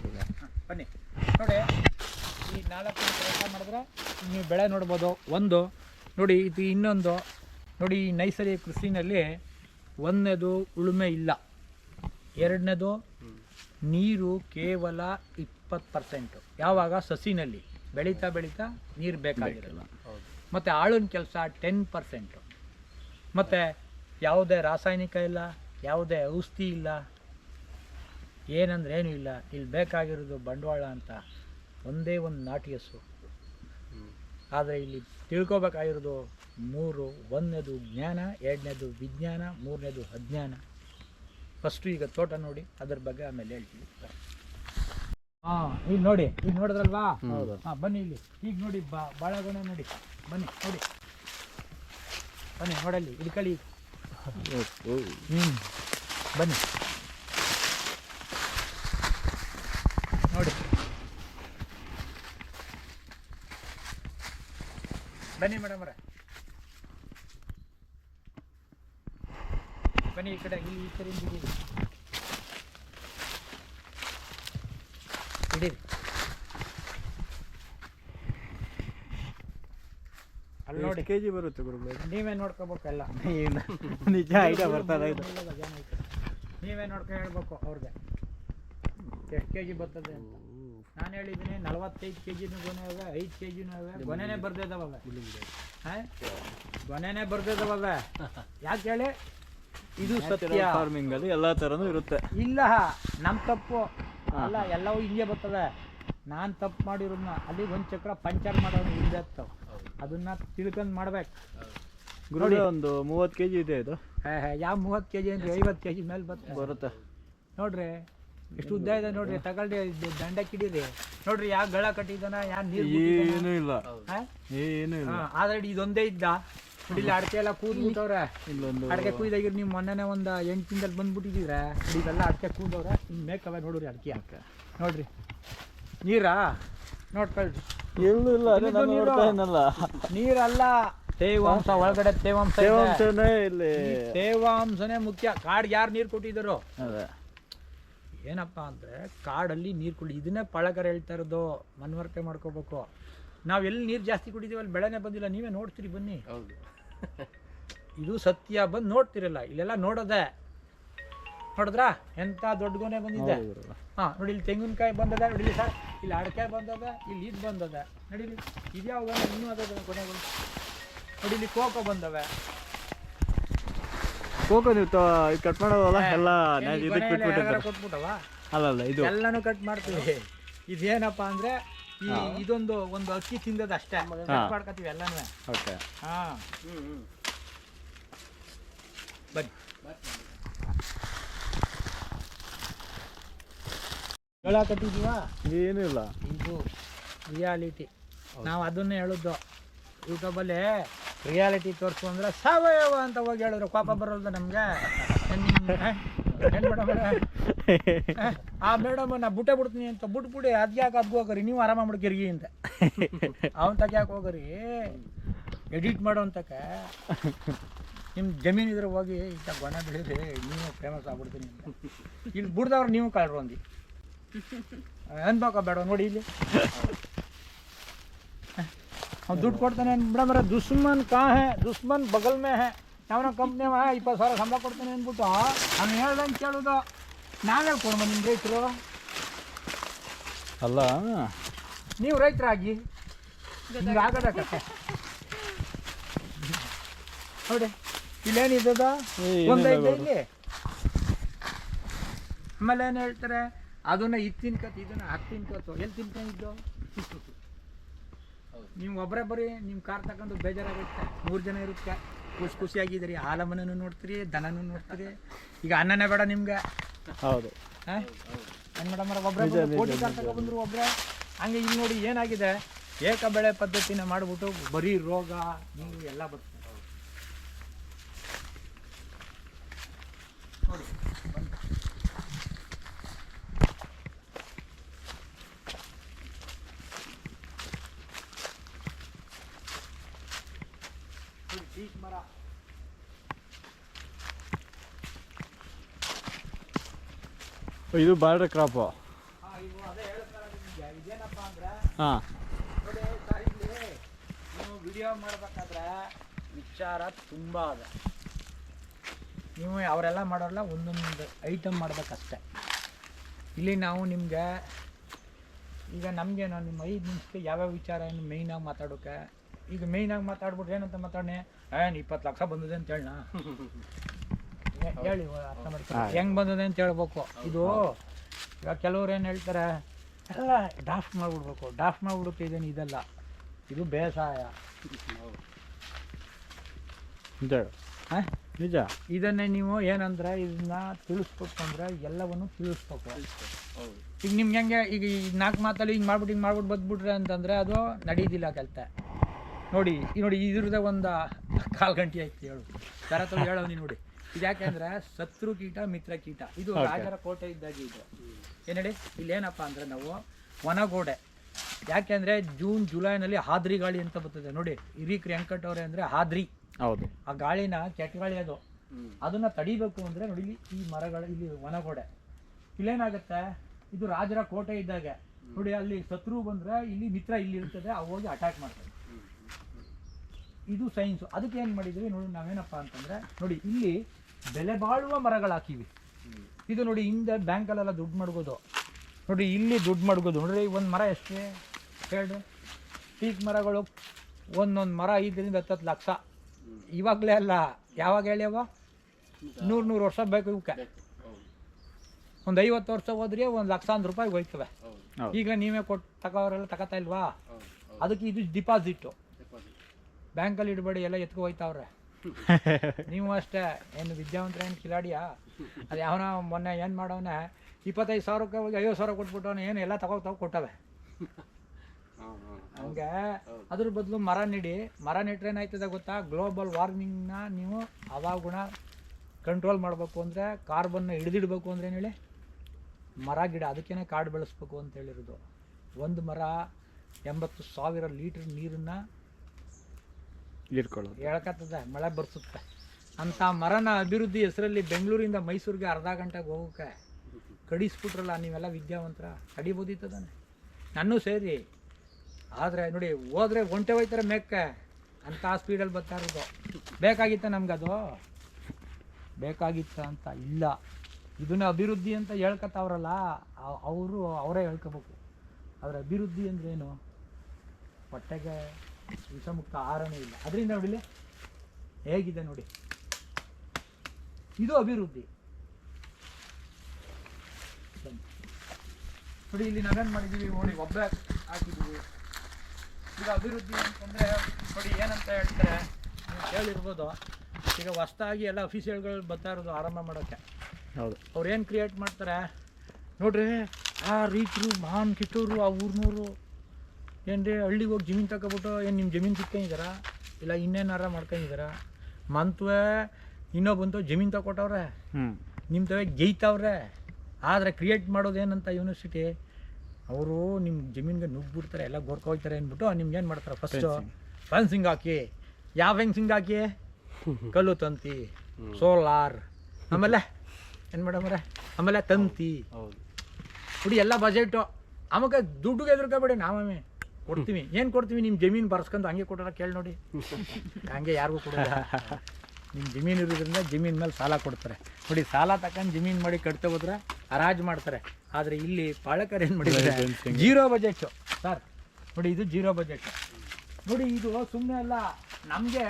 ಬನ್ನಿ. ನೋಡಿ ಈ ನಾಲ್ಕು ಕೆಲಸ ಮಾಡಿದ್ರೆ ನೀವು ಬೆಳೆ ನೋಡ್ಬೋದು. ಒಂದು ನೋಡಿ ಇದು ಇನ್ನೊಂದು. ನೋಡಿ ಈ ನೈಸರ್ಗಿಕ ಕೃಷಿನಲ್ಲಿ ಒಂದನೇದು ಉಳುಮೆ ಇಲ್ಲ. ಎರಡನೇದು ನೀರು ಕೇವಲ ಇಪ್ಪತ್ತು ಪರ್ಸೆಂಟು. ಯಾವಾಗ? ಸಸಿನಲ್ಲಿ. ಬೆಳೀತಾ ಬೆಳೀತಾ ನೀರು ಬೇಕಾಗಿರಲ್ಲ ಮತ್ತು ಆಳಿನ ಕೆಲಸ ಟೆನ್ ಪರ್ಸೆಂಟು. ಮತ್ತು ಯಾವುದೇ ರಾಸಾಯನಿಕ ಇಲ್ಲ ಯಾವುದೇ ಔಷಧಿ ಇಲ್ಲ ಏನಂದ್ರೆ ಏನೂ ಇಲ್ಲ. ಇಲ್ಲಿ ಬೇಕಾಗಿರೋದು ಬಂಡವಾಳ ಅಂತ ಒಂದೇ ಒಂದು ನಾಟಿ ಹಸು. ಆದರೆ ಇಲ್ಲಿ ತಿಳ್ಕೊಬೇಕಾಗಿರೋದು ಮೂರು ಒಂದನೇದು ಜ್ಞಾನ ಎರಡನೇದು ವಿಜ್ಞಾನ ಮೂರನೇದು ಅಜ್ಞಾನ. ಫಸ್ಟು ಈಗ ತೋಟ ನೋಡಿ ಅದ್ರ ಬಗ್ಗೆ ಆಮೇಲೆ ಹೇಳ್ತೀವಿ ಹಾಂ ಈಗ ನೋಡಿ ಈಗ ನೋಡಿದ್ರಲ್ವಾ? ಹಾಂ ಬನ್ನಿ ಇಲ್ಲಿ. ಈಗ ನೋಡಿ ಬಾ ಬಾಳೆಗೊನೆ ನೋಡಿ. ಬನ್ನಿ ನೋಡಿ. ಬನ್ನಿ ನೋಡಲ್ಲಿ ಇಳ್ಕಳಿ ಹ್ಞೂ ಬನ್ನಿ ನೋಡಿ ಬನ್ನಿ ಮೇಡಮ್ ಅವರೇ. ಬನ್ನಿ ಈ ಕಡೆ ಇಲ್ಲಿ ಈ ಕಡೆ ಹಿಡೀರಿ ಹಿಡೀರಿ ಅಲ್ಲಿ ನೋಡಿ. ಕೆ ಜಿ ಬರುತ್ತೆ ಗುರುಗಳೇ ನೀವೇ ನೋಡ್ಕೋಬೇಕಲ್ಲ ನಿಜ ಐಡಿಯಾ ಬರ್ತದೆ ಇದು. ನೀವೇ ನೋಡ್ಕೊ ಹೇಳ್ಬೇಕು ಅವ್ರಿಗೆ. ಎಷ್ಟು ಕೆ ಜಿ ಬರ್ತದೆ ಅಂತ. ನಾನು ಹೇಳಿದ್ದೀನಿ ನಲವತ್ತೈದು ಕೆ ಜಿನೂ ಗೊನೆ ಅವೆ ಐದು ಕೆ ಜಿನೂ ಅವೆ ಗೊನೆನೇ ಬರ್ದಿದ್ದಾವೆ ಹಾಂ? ಗೊನೆನೇ ಬರ್ದಿದ್ದಾವೆ ಯಾಕೆ ಹೇಳಿ? ಇದು ಸತ್ಯ. ಫಾರ್ಮಿಂಗ್ ಅಲ್ಲಿ ಎಲ್ಲಾ ತರನು ಇರುತ್ತೆ. ಇಲ್ಲ. ನಮ್ಮ ತಪ್ಪು. ಅಲ್ಲ ಎಲ್ಲವೂ ಹಿಂಗೆ ಬರ್ತದೆ. ನಾನು ತಪ್ಪು ಮಾಡಿರೋದ್ನ ಅಲ್ಲಿ ಒಂದು ಚಕ್ರ ಪಂಚರ್ ಮಾಡೋದು ಹಿಂದೆ ಹತ್ತವ ಅದನ್ನ ತಿಳ್ಕೊಂಡು ಮಾಡ್ಬೇಕು. ಗುರುಗಳೇ ಒಂದು ಮೂವತ್ತು ಕೆ ಜಿ ಇದೆ. ಇದು ಯಾವ ಮೂವತ್ತು ಕೆ ಜಿ ಅಂದ್ರೆ ಐವತ್ತು ಕೆ ಜಿ ಮೇಲೆ ಬರ್ತದೆ. ಬರುತ್ತೆ. ನೋಡ್ರಿ. ಎಷ್ಟು ಉದ್ದ ಇದೆ ನೋಡ್ರಿ ತಗೊಳ್ರಿ ದ- ದಂಡ ಕಿಡಿರಿ. ನೋಡ್ರಿ ಯಾವ ಗಳ ಕಟ್ಟಿದನ ಯಾವ ನೀರು ಏನು ಇಲ್ಲ. ಏನು ಇಲ್ಲ. ಆದ್ರೆ ಇದೊಂದೇ ಇದ್ದ. ಇಲ್ಲಿ ಅಡಕೆ ಎಲ್ಲ ಕೂದ್ಬಿಟ್ಟವ್ರೆ. ಇಲ್ಲೊಂದು ಅಡಕೆ ಕುಯ್ದಾಗಿರ್ ನೀವು ಮೊನ್ನೆ ಒಂದು ಎಂಟು ತಿಂಗಳು ಬಂದ್ಬಿಟ್ಟಿದ್ದೀರ? ಇದೆಲ್ಲ ಅಡಕೆ ಕೂದವ್ರೆ. ಮೇಕವೆ ನೋಡ್ರಿ ಅಡಕೆ. ಹಾಕ ನೋಡ್ರಿ. ನೀರಾ? ನೋಡ್ಕೊಳ್ರಿ ಎಲ್ಲೂ ಇಲ್ಲ ಅದೇ ನಾನು ನೀರು. ನೋಡ್ತಾ ಇದ್ನಲ್ಲ ನೀರಲ್ಲ. ತೇವಾಂಶ ಒಳಗಡೆ ತೇವಾಂಶ ಇದೆ. ತೇವಾಂಶನೇ ಇಲ್ಲಿ. ಈ ತೇವಾಂಶನೇ ಮುಖ್ಯ. ಕಾಡ್ಗೆ ಯಾರು ನೀರು ಕೊಟ್ಟಿದ್ರು ಅದೇ. ಏನಪ್ಪ ಅಂದರೆ ಕಾಡಲ್ಲಿ ನೀರು ಕುಡಿ ಇದನ್ನೇ ಪಳಕರ ಹೇಳ್ತಾ ಇರೋದು ಮನವರಿಕೆ ಮಾಡ್ಕೋಬೇಕು. ನಾವು ಎಲ್ಲಿ ನೀರು ಜಾಸ್ತಿ ಕುಡಿದೀವಿ ಅಲ್ಲಿ ಬೆಳೆನೇ ಬಂದಿಲ್ಲ. ನೀವೇ ನೋಡ್ತೀರಿ ಬನ್ನಿ. ಹೌದು. ಇದು ಸತ್ಯ ಬಂದು ನೋಡ್ತಿರಲ್ಲ ಇಲ್ಲೆಲ್ಲ ನೋಡೋದೆ. ನೋಡಿದ್ರಾ? ಎಂಥ ದೊಡ್ಡ ಗೊನೆ ಬಂದಿದೆ. ಹಾಂ ನೋಡಿ ಇಲ್ಲಿ ತೆಂಗಿನಕಾಯಿ ಬಂದದ ನೋಡಿ ಇಲ್ಲಿ ಸರ್ ಇಲ್ಲಿ ಅಡಿಕೆ ಬಂದದ ಇಲ್ಲಿ ಇದು ಬಂದದ. ನಡೀಲಿ ಇದ್ಯಾವ ಇನ್ನೂ ಅದ ಕೊನೆಗಳು ನೋಡಿ ಇಲ್ಲಿ ಕೋಕೋ ಬಂದವೆ. ಕೋಕೋ ನೀವು ಕಟ್ ಮಾಡೋದಲ್ಲ? ಎಲ್ಲ ಇದಕ್ಕೆ ಬಿಟ್ಬಿಟ್ಟಿದ್ದಾರೆ. ಕೊಟ್ಬಿಟ್ಟವ? ಅಲ್ಲ ಅಲ್ಲ ಇದು. ಎಲ್ಲಾನು ಕಟ್ ಮಾಡ್ತೀವಿ. ಇದೇನಪ್ಪ ಅಂದ್ರೆ ಈ ಇದೊಂದು ಒಂದು ಅಕ್ಕಿ ತಿಂದದ ಅಷ್ಟೇ. ಕಟ್ ಮಾಡ್ಕೊತೀವಿ ಎಲ್ಲಾನು. ಓಕೆ. ಹಾ. ಬನ್ನಿ. ಹೇಳಕತ್ತಿದೀವ ಏನೂ ಇಲ್ಲ. ಇದು ರಿಯಾಲಿಟಿ. ನಾವು ಅದನ್ನೇ ಹೇಳುದು ಯೂಟ್ಯೂಬಲ್ಲಿ ರಿಯಾಲಿಟಿ ತೋರಿಸು ಅಂದ್ರೆ ಸಾವಯವ ಅಂತ ಹೋಗಿ ಹೇಳಿದ್ರು. ಕೋಪ ಬರೋದು ನಮಗೆ. ಆ ಮೇಡಮ್ ನಾ ಬುಟ್ಟೆ ಬಿಡ್ತೀನಿ ಅಂತ ಬಿಟ್ಬಿಡಿ ಅದ್ ಯಾಕೆ ಅದ್ ಹೋಗ್ರಿ? ನೀವು ಆರಾಮ ಮಾಡ್ಕಿರಿ ಅಂತ. ಅವನ್ ತಕ ಯಾಕೆ ಹೋಗ್ರಿ? ಎಡಿಟ್ ಮಾಡೋ ಅಂತಕ ನಿಮ್ಮ ಜಮೀನು ಇದ್ರೆ ಹೋಗಿ ಇಂಥ ಗೊಣ ಬೆಳೆದ್ರೆ ನೀವು ಫೇಮಸ್ ಆಗ್ಬಿಡ್ತೀನಿ ಇಲ್ಲಿ ಬಿಡ್ದವ್ರು ನೀವು ಕಳ್ರು ಅಂದಿ. ಅನ್ಬೇಕ ಬೇಡ ನೋಡಿ ಇಲ್ಲಿ. ಅವ್ನು ದುಡ್ಡು ಕೊಡ್ತಾನೆ ಮೇಡಮ್ ದುಶ್ಮನ್ ಕಾ ಹೇ ದುಶ್ಮನ್ ಬಗಲ್ ಮೇ ಹೇ ಯಾವನ ಕಂಪ್ನಿ ಇಪ್ಪತ್ತು ಸಾವಿರ ಸಂಬಳ ಕೊಡ್ತಾನೆ ಅಂದ್ಬಿಟ್ಟು ಅವ್ನು ಹೇಳ್ದಂಗೆ ಕೇಳೋದು ನಾವೇ ಕೊಡ್ಮ ನಿಮ್ಮ ರೈತರು ಅಲ್ಲ ನೀವು ರೈತರಾಗಿ ಹಿಂಗೆ ಆಗದ ಕತೆ ನೋಡಿ ಇಲ್ಲೇನಿದ್ದದ ಒಂದೈತೆ ಇಲ್ಲಿ ಆಮೇಲೆ ಏನು ಹೇಳ್ತಾರೆ ಅದನ್ನ ಇದು ತಿನ್ಕತ್ತು ಇದನ್ನ ಹತ್ತು ತಿನ್ಕತ್ತು ಎಲ್ಲಿ ತಿನ್ಕೊಂಡಿದ್ದು ನೀವು ಒಬ್ಬರೇ ಬರೀ ನಿಮ್ಮ ಕಾರ್ ತಗೊಂಡು ಬೇಜಾರಾಗುತ್ತೆ. ಮೂರು ಜನ ಇರುತ್ತೆ. ಖುಷಿ ಖುಷಿಯಾಗಿದ್ದೀರಿ. ಆಲಮನೂ ನೋಡ್ತೀರಿ ದನನು ನೋಡ್ತೀರಿ. ಈಗ ಅನ್ನನೇ ಬೇಡ ನಿಮ್ಗೆ. ಹೌದು. ಹಾಂ? ಮೇಡಮ್ ಒಬ್ಬರೇ ಕೋಟಿ ಕಾರ್ ತಗೊಬಂದ್ರು ಒಬ್ಬರೇ ಹಂಗೆ ಇಲ್ಲಿ ನೋಡಿ ಏನಾಗಿದೆ? ಏಕ ಬೆಳೆ ಪದ್ಧತಿನ ಮಾಡಿಬಿಟ್ಟು ಬರೀ ರೋಗ ನೀವು ಎಲ್ಲ ಬರ್ತದೆ ನೋಡಿ ಬನ್ನಿ. ನೋಡಿ, teak ಮರ ಇದು ಬಾರ್ಡರ್ ಕ್ರಾಪು. ಹಾ, ವಿಡಿಯೋ ಮಾಡ್ಬೇಕಾದ್ರೆ ವಿಚಾರ ತುಂಬ ಅದ ನೀವು ಅವರೆಲ್ಲ ಮಾಡೋಲ್ಲ ಒಂದೊಂದು ಐಟಮ್ ಮಾಡ್ಬೇಕಷ್ಟೆ. ಇಲ್ಲಿ ನಾವು ನಿಮಗೆ ಈಗ ನಮಗೇನೋ ನಿಮ್ಮ ಐದು ನಿಮಿಷಕ್ಕೆ ಯಾವ್ಯಾವ ವಿಚಾರ ಏನು ಮೇಯ್ನಾಗಿ ಮಾತಾಡೋಕೆ? ಈಗ ಮೇಯ್ನಾಗಿ ಮಾತಾಡ್ಬಿಟ್ರೆ ಏನಂತ ಮಾತಾಡನೆ? ಏನು ಇಪ್ಪತ್ತು ಲಕ್ಷ ಬಂದಿದೆ ಅಂತ ಹೇಳ ಅರ್ಥ ಮಾಡ್ಕೊಳ್ಳಿ. ಹೆಂಗೆ ಬಂದಿದೆ ಅಂತ ಹೇಳ್ಬೇಕು. ಇದು ಇವಾಗ ಕೆಲವ್ರು ಏನು ಹೇಳ್ತಾರೆ ಎಲ್ಲ ಡಾಫ್ಟ್ ಮಾಡಿಬಿಡ್ಬೇಕು. ಡಾಫ್ಟ್ ಮಾಡಿಬಿಡುತ್ತೆ ಇದೆಲ್ಲ ಇದಲ್ಲ. ಇದು ಬೇಸಾಯ. ನಿಜ ಇದನ್ನೇ ನೀವು ಏನಂದ್ರೆ ಇದನ್ನ ತಿಳಿಸ್ಬೇಕು ಅಂದ್ರೆ ಎಲ್ಲವನ್ನು ತಿಳಿಸ್ಬೇಕು. ಹೌದು. ಈಗ ನಿಮ್ಗೆ ಹೆಂಗೆ ಈಗ ಈ ನಾಲ್ಕು ಮಾತಲ್ಲಿ ಹಿಂಗೆ ಮಾಡ್ಬಿಟ್ಟು ಹಿಂಗೆ ಮಾಡ್ಬಿಟ್ಟು ಬಂದ್ಬಿಟ್ರೆ ಅಂತಂದ್ರೆ ಅದು ನಡೀದಿಲ್ಲ ಕೆಲಸ ನೋಡಿ ಈ ನೋಡಿ ಇದ್ರದ ಒಂದು ಕಾಲು ಗಂಟೆ ಆಯ್ತು ಹೇಳು. ತರ ಹೇಳೋ ನೀನು ನೋಡಿ. ಯಾಕೆಂದ್ರೆ ಶತ್ರು ಕೀಟ ಮಿತ್ರ ಕೀಟ. ಇದು ರಾಜರ ಕೋಟೆ ಇದ್ದಾಗ ಇದು. ಏನ್ ಹೇಳಿ? ಏನಪ್ಪಾ ಅಂದ್ರೆ ನಾವು ವನಗೋಡೆ. ಯಾಕೆಂದ್ರೆ ಜೂನ್ ಜುಲೈನಲ್ಲಿ ಹಾದ್ರಿ ಗಾಳಿ ಅಂತ ಬರ್ತದೆ. ನೋಡಿ ಹಿರೀಕ್ರಿ ಅವ್ರೆ ಅಂದ್ರೆ ಹಾದ್ರಿ. ಹೌದು. ಆ ಗಾಳಿನ ಕೆಟ್ಟ ಗಾಳಿ ಅದು. ಅದನ್ನ ತಡಿಬೇಕು ಅಂದ್ರೆ ನೋಡಿ ಇಲ್ಲಿ ಈ ಮರಗಳು ಇಲ್ಲಿ ವನಗೋಡೆ. ಇಲ್ಲೇನಾಗತ್ತೆ? ಇದು ರಾಜರ ಕೋಟೆ ಇದ್ದಾಗ. ನೋಡಿ ಅಲ್ಲಿ ಶತ್ರು ಬಂದ್ರೆ ಇಲ್ಲಿ ಮಿತ್ರ ಇಲ್ಲಿ ಇರ್ತದೆ ಅವು ಹೋಗಿ ಅಟ್ಯಾಕ್ ಮಾಡ್ತಾರೆ ಇದು ಸೈನ್ಸ್ ಅದಕ್ಕೆ ಏನು ಮಾಡಿದ್ವಿ? ನೋಡಿ ನಾವೇನಪ್ಪ ಅಂತಂದ್ರೆ ನೋಡಿ ಇಲ್ಲಿ ಬೆಲೆ ಬಾಳುವ ಮರಗಳು ಹಾಕಿವಿ. ಇದು ನೋಡಿ ಹಿಂದೆ ಬ್ಯಾಂಕಲ್ಲೆಲ್ಲ ದುಡ್ಡು ಮಡಗೋದು. ನೋಡಿ ಇಲ್ಲಿ ದುಡ್ಡು ಮಡಗೋದು. ನೋಡ್ರಿ ಒಂದು ಮರ ಎಷ್ಟು? ಹೇಳಿ ಟೀಕ್ ಮರಗಳು ಒಂದೊಂದು ಮರ ಐದರಿಂದ ಹತ್ತತ್ತು ಲಕ್ಷ. ಇವಾಗಲೇ ಅಲ್ಲ. ಯಾವಾಗ ಹೇಳ್ಯವ? ನೂರು ನೂರು ವರ್ಷ ಬೇಕು ಇವಕ್ಕೆ. ಒಂದು ಐವತ್ತು ವರ್ಷ ಹೋದ್ರೆ ಒಂದು ಲಕ್ಷಾಂತರ ರೂಪಾಯಿ ಹೋಯ್ತವೆ. ಈಗ ನೀವೇ ಕೊಟ್ಟು ತಗೋರೆಲ್ಲ ತಗೋತಾ ಇಲ್ವಾ? ಅದಕ್ಕೆ ಇದು ಡಿಪಾಸಿಟ್ಟು ಡೆಪಾಸಿಟ್ ಬ್ಯಾಂಕಲ್ಲಿ ಇಡಬೇಡಿ ಎಲ್ಲ ಎತ್ಕೊ ಹೋಯ್ತಾವ್ರೆ. ನೀವು ಅಷ್ಟೇ ಏನು ವಿದ್ಯಾವಂತರ ಏನು ಕಿಲಾಡಿಯಾ? ಅದು ಯಾವನ ಮೊನ್ನೆ ಏನು ಮಾಡವನೆ, ಇಪ್ಪತ್ತೈದು ಸಾವಿರಕ್ಕೆ ಹೋಗಿ ಐವತ್ತು ಸಾವಿರ ಕೊಟ್ಬಿಟ್ಟವನು, ಏನು ಎಲ್ಲ ತಗೋ ತಗೋ ಕೊಟ್ಟವೆ. ಹಂಗೆ, ಅದ್ರ ಬದಲು ಮರ ನೆಡಿ, ಮರ ನೆಟ್ಟರೆ ಏನಾಯ್ತದೆ ಗೊತ್ತಾ? ಗ್ಲೋಬಲ್ ವಾರ್ಮಿಂಗ್ನ ನೀವು ಹವಾಗುಣ ಕಂಟ್ರೋಲ್ ಮಾಡಬೇಕು ಅಂದರೆ ಕಾರ್ಬನ್ನ ಹಿಡಿದಿಡಬೇಕು ಅಂದ್ರೆ ಏನು ಹೇಳಿ? ಮರ, ಗಿಡ, ಅದಕ್ಕೇನೆ ಕಾಡು ಬೆಳೆಸ್ಬೇಕು ಅಂತ ಹೇಳಿರೋದು. ಒಂದು ಮರ ಎಂಬತ್ತು ಸಾವಿರ ಲೀಟ್ರ್ ನೀರನ್ನ ಹೀರ್ಕೊಳ್ಳೋದು ಹೇಳ್ಕತ್ತದ, ಮಳೆ ಬರ್ಸುತ್ತೆ. ಅಂಥ ಮರನ ಅಭಿವೃದ್ಧಿ ಹೆಸರಲ್ಲಿ ಬೆಂಗಳೂರಿಂದ ಮೈಸೂರಿಗೆ ಅರ್ಧ ಗಂಟೆಗೆ ಹೋಗೋಕೆ ಕಡಿಸ್ಬಿಟ್ರಲ್ಲ, ನೀವೆಲ್ಲ ವಿದ್ಯಾವಂತರ, ಕಡಿಬೋದಿತ್ತದಾನೆ. ನನ್ನೂ ಸೇರಿ. ಆದರೆ ನೋಡಿ, ಹೋದ್ರೆ ಒಂಟೆ ಹೋಯ್ತಾರೆ ಮೇಕ್ಕೆ ಅಂಥ ಸ್ಪೀಡಲ್ಲಿ ಬರ್ತಾ ಇರೋದು. ಬೇಕಾಗಿತ್ತ ಅದು? ಬೇಕಾಗಿತ್ತ ಅಂತ ಇಲ್ಲ. ಇದನ್ನ ಅಭಿವೃದ್ಧಿ ಅಂತ ಹೇಳ್ಕೊತಾವ್ರಲ್ಲ ಅವರು ಅವರೇ ಹೇಳ್ಕೋಬೇಕು. ಆದರೆ ಅಭಿವೃದ್ಧಿ ಅಂದ್ರೇನು? ಹೊಟ್ಟೆಗೆ ವಿಷಮುಕ್ತ ಆಹಾರನೇ ಇಲ್ಲ. ಅದರಿಂದ ನೋಡಿಲಿ ಹೇಗಿದೆ ನೋಡಿ. ಇದು ಅಭಿವೃದ್ಧಿ. ನೋಡಿ ಇಲ್ಲಿ ನಾವೇನು ಮಾಡಿದ್ದೀವಿ ನೋಡಿ ಒಬ್ಬ ಹಾಕಿದ್ದೀವಿ. ಈಗ ಅಭಿವೃದ್ಧಿ ಅಂತಂದರೆ ನೋಡಿ ಏನಂತ ಹೇಳ್ತಾರೆ ನೀವು ಕೇಳಿರ್ಬೋದು. ಈಗ ಹೊಸ್ದಾಗಿ ಎಲ್ಲ ಅಫಿಷಿಯಲ್ಗಳು ಬರ್ತಾ ಇರೋದು ಆರಂಭ ಮಾಡೋಕ್ಕೆ. ಹೌದು. ಅವ್ರು ಏನು ಕ್ರಿಯೇಟ್ ಮಾಡ್ತಾರೆ? ನೋಡ್ರಿ ಆ ರೀಚರು ಮಹಾನ್ ಕಿಟ್ಟೂರು ಆ ಊರ್ನೂರು ಏನ್ರಿ ಹಳ್ಳಿಗೆ ಹೋಗಿ ಜಮೀನು ತಗೊಬಿಟ್ಟು ಏನು ನಿಮ್ಮ ಜಮೀನು ತಿಕ್ಕೊಂಡಿದ್ದಾರ ಇಲ್ಲ ಇನ್ನೇನಾರ ಮಾಡ್ಕೊಂಡಿದ್ದಾರ? ಮಂತ್ವೇ ಇನ್ನೊಬ್ಬಂತು ಜಮೀನು ತಗೊಟ್ಟವ್ರೆ ನಿಮ್ಮ ತವೆ ಗೇಯ್ತವ್ರೆ ಆದರೆ ಕ್ರಿಯೇಟ್ ಮಾಡೋದೇನಂತ ಯೂನಿವರ್ಸಿಟಿ ಅವರು ನಿಮ್ಮ ಜಮೀನಿಗೆ ನುಗ್ಬಿಡ್ತಾರೆ ಎಲ್ಲ ಗೋರ್ಕೊ ಹೋಗ್ತಾರೆ ಅಂದ್ಬಿಟ್ಟು ನಿಮ್ಗೆ ಏನು ಮಾಡ್ತಾರೆ? ಫಸ್ಟು. ಫೆನ್ಸಿಂಗ್ ಹಾಕಿ. ಯಾವ ಫೆನ್ಸಿಂಗ್ ಹಾಕಿ? ಕಲ್ಲು ತಂತಿ ಸೋಲಾರ್. ಆಮೇಲೆ ಏನು ಮೇಡಮ್ರೆ ಆಮೇಲೆ ತಂತಿ. ಹೌದು. ನೋಡಿ ಎಲ್ಲ ಬಜೆಟು ಆಮೇಲೆ ದುಡ್ಡುಗೆ ಎದುರ್ಕೋಬೇಡಿ ನಾವೇ ಕೊಡ್ತೀವಿ ಏನು ಕೊಡ್ತೀವಿ ನಿಮ್ಮ ಜಮೀನು ಬರ್ಸ್ಕೊಂಡು ಹಂಗೆ ಕೊಡೋಣ ಕೇಳಿ ನೋಡಿ. ಹಂಗೆ ಯಾರಿಗೂ ಕೊಡೋಲ್ಲ. ನಿಮ್ಮ ಜಮೀನು ಇರೋದ್ರಿಂದ ಜಮೀನ್ ಮೇಲೆ ಸಾಲ ಕೊಡ್ತಾರೆ. ನೋಡಿ ಸಾಲ ತಕೊಂಡು ಜಮೀನು ಮಾಡಿ ಕಟ್ತಾ ಹೋದ್ರೆ ಹರಾಜು ಮಾಡ್ತಾರೆ. ಆದರೆ ಇಲ್ಲಿ ಪಾಳಕರ್ ಏನು ಮಾಡಿದ್ದಾರೆ? ಜೀರೋ ಬಜೆಟು ಸರ್ ನೋಡಿ ಇದು ಜೀರೋ ಬಜೆಟ್ ನೋಡಿ ಇದು ಸುಮ್ಮನೆ ಅಲ್ಲ. ನಮಗೆ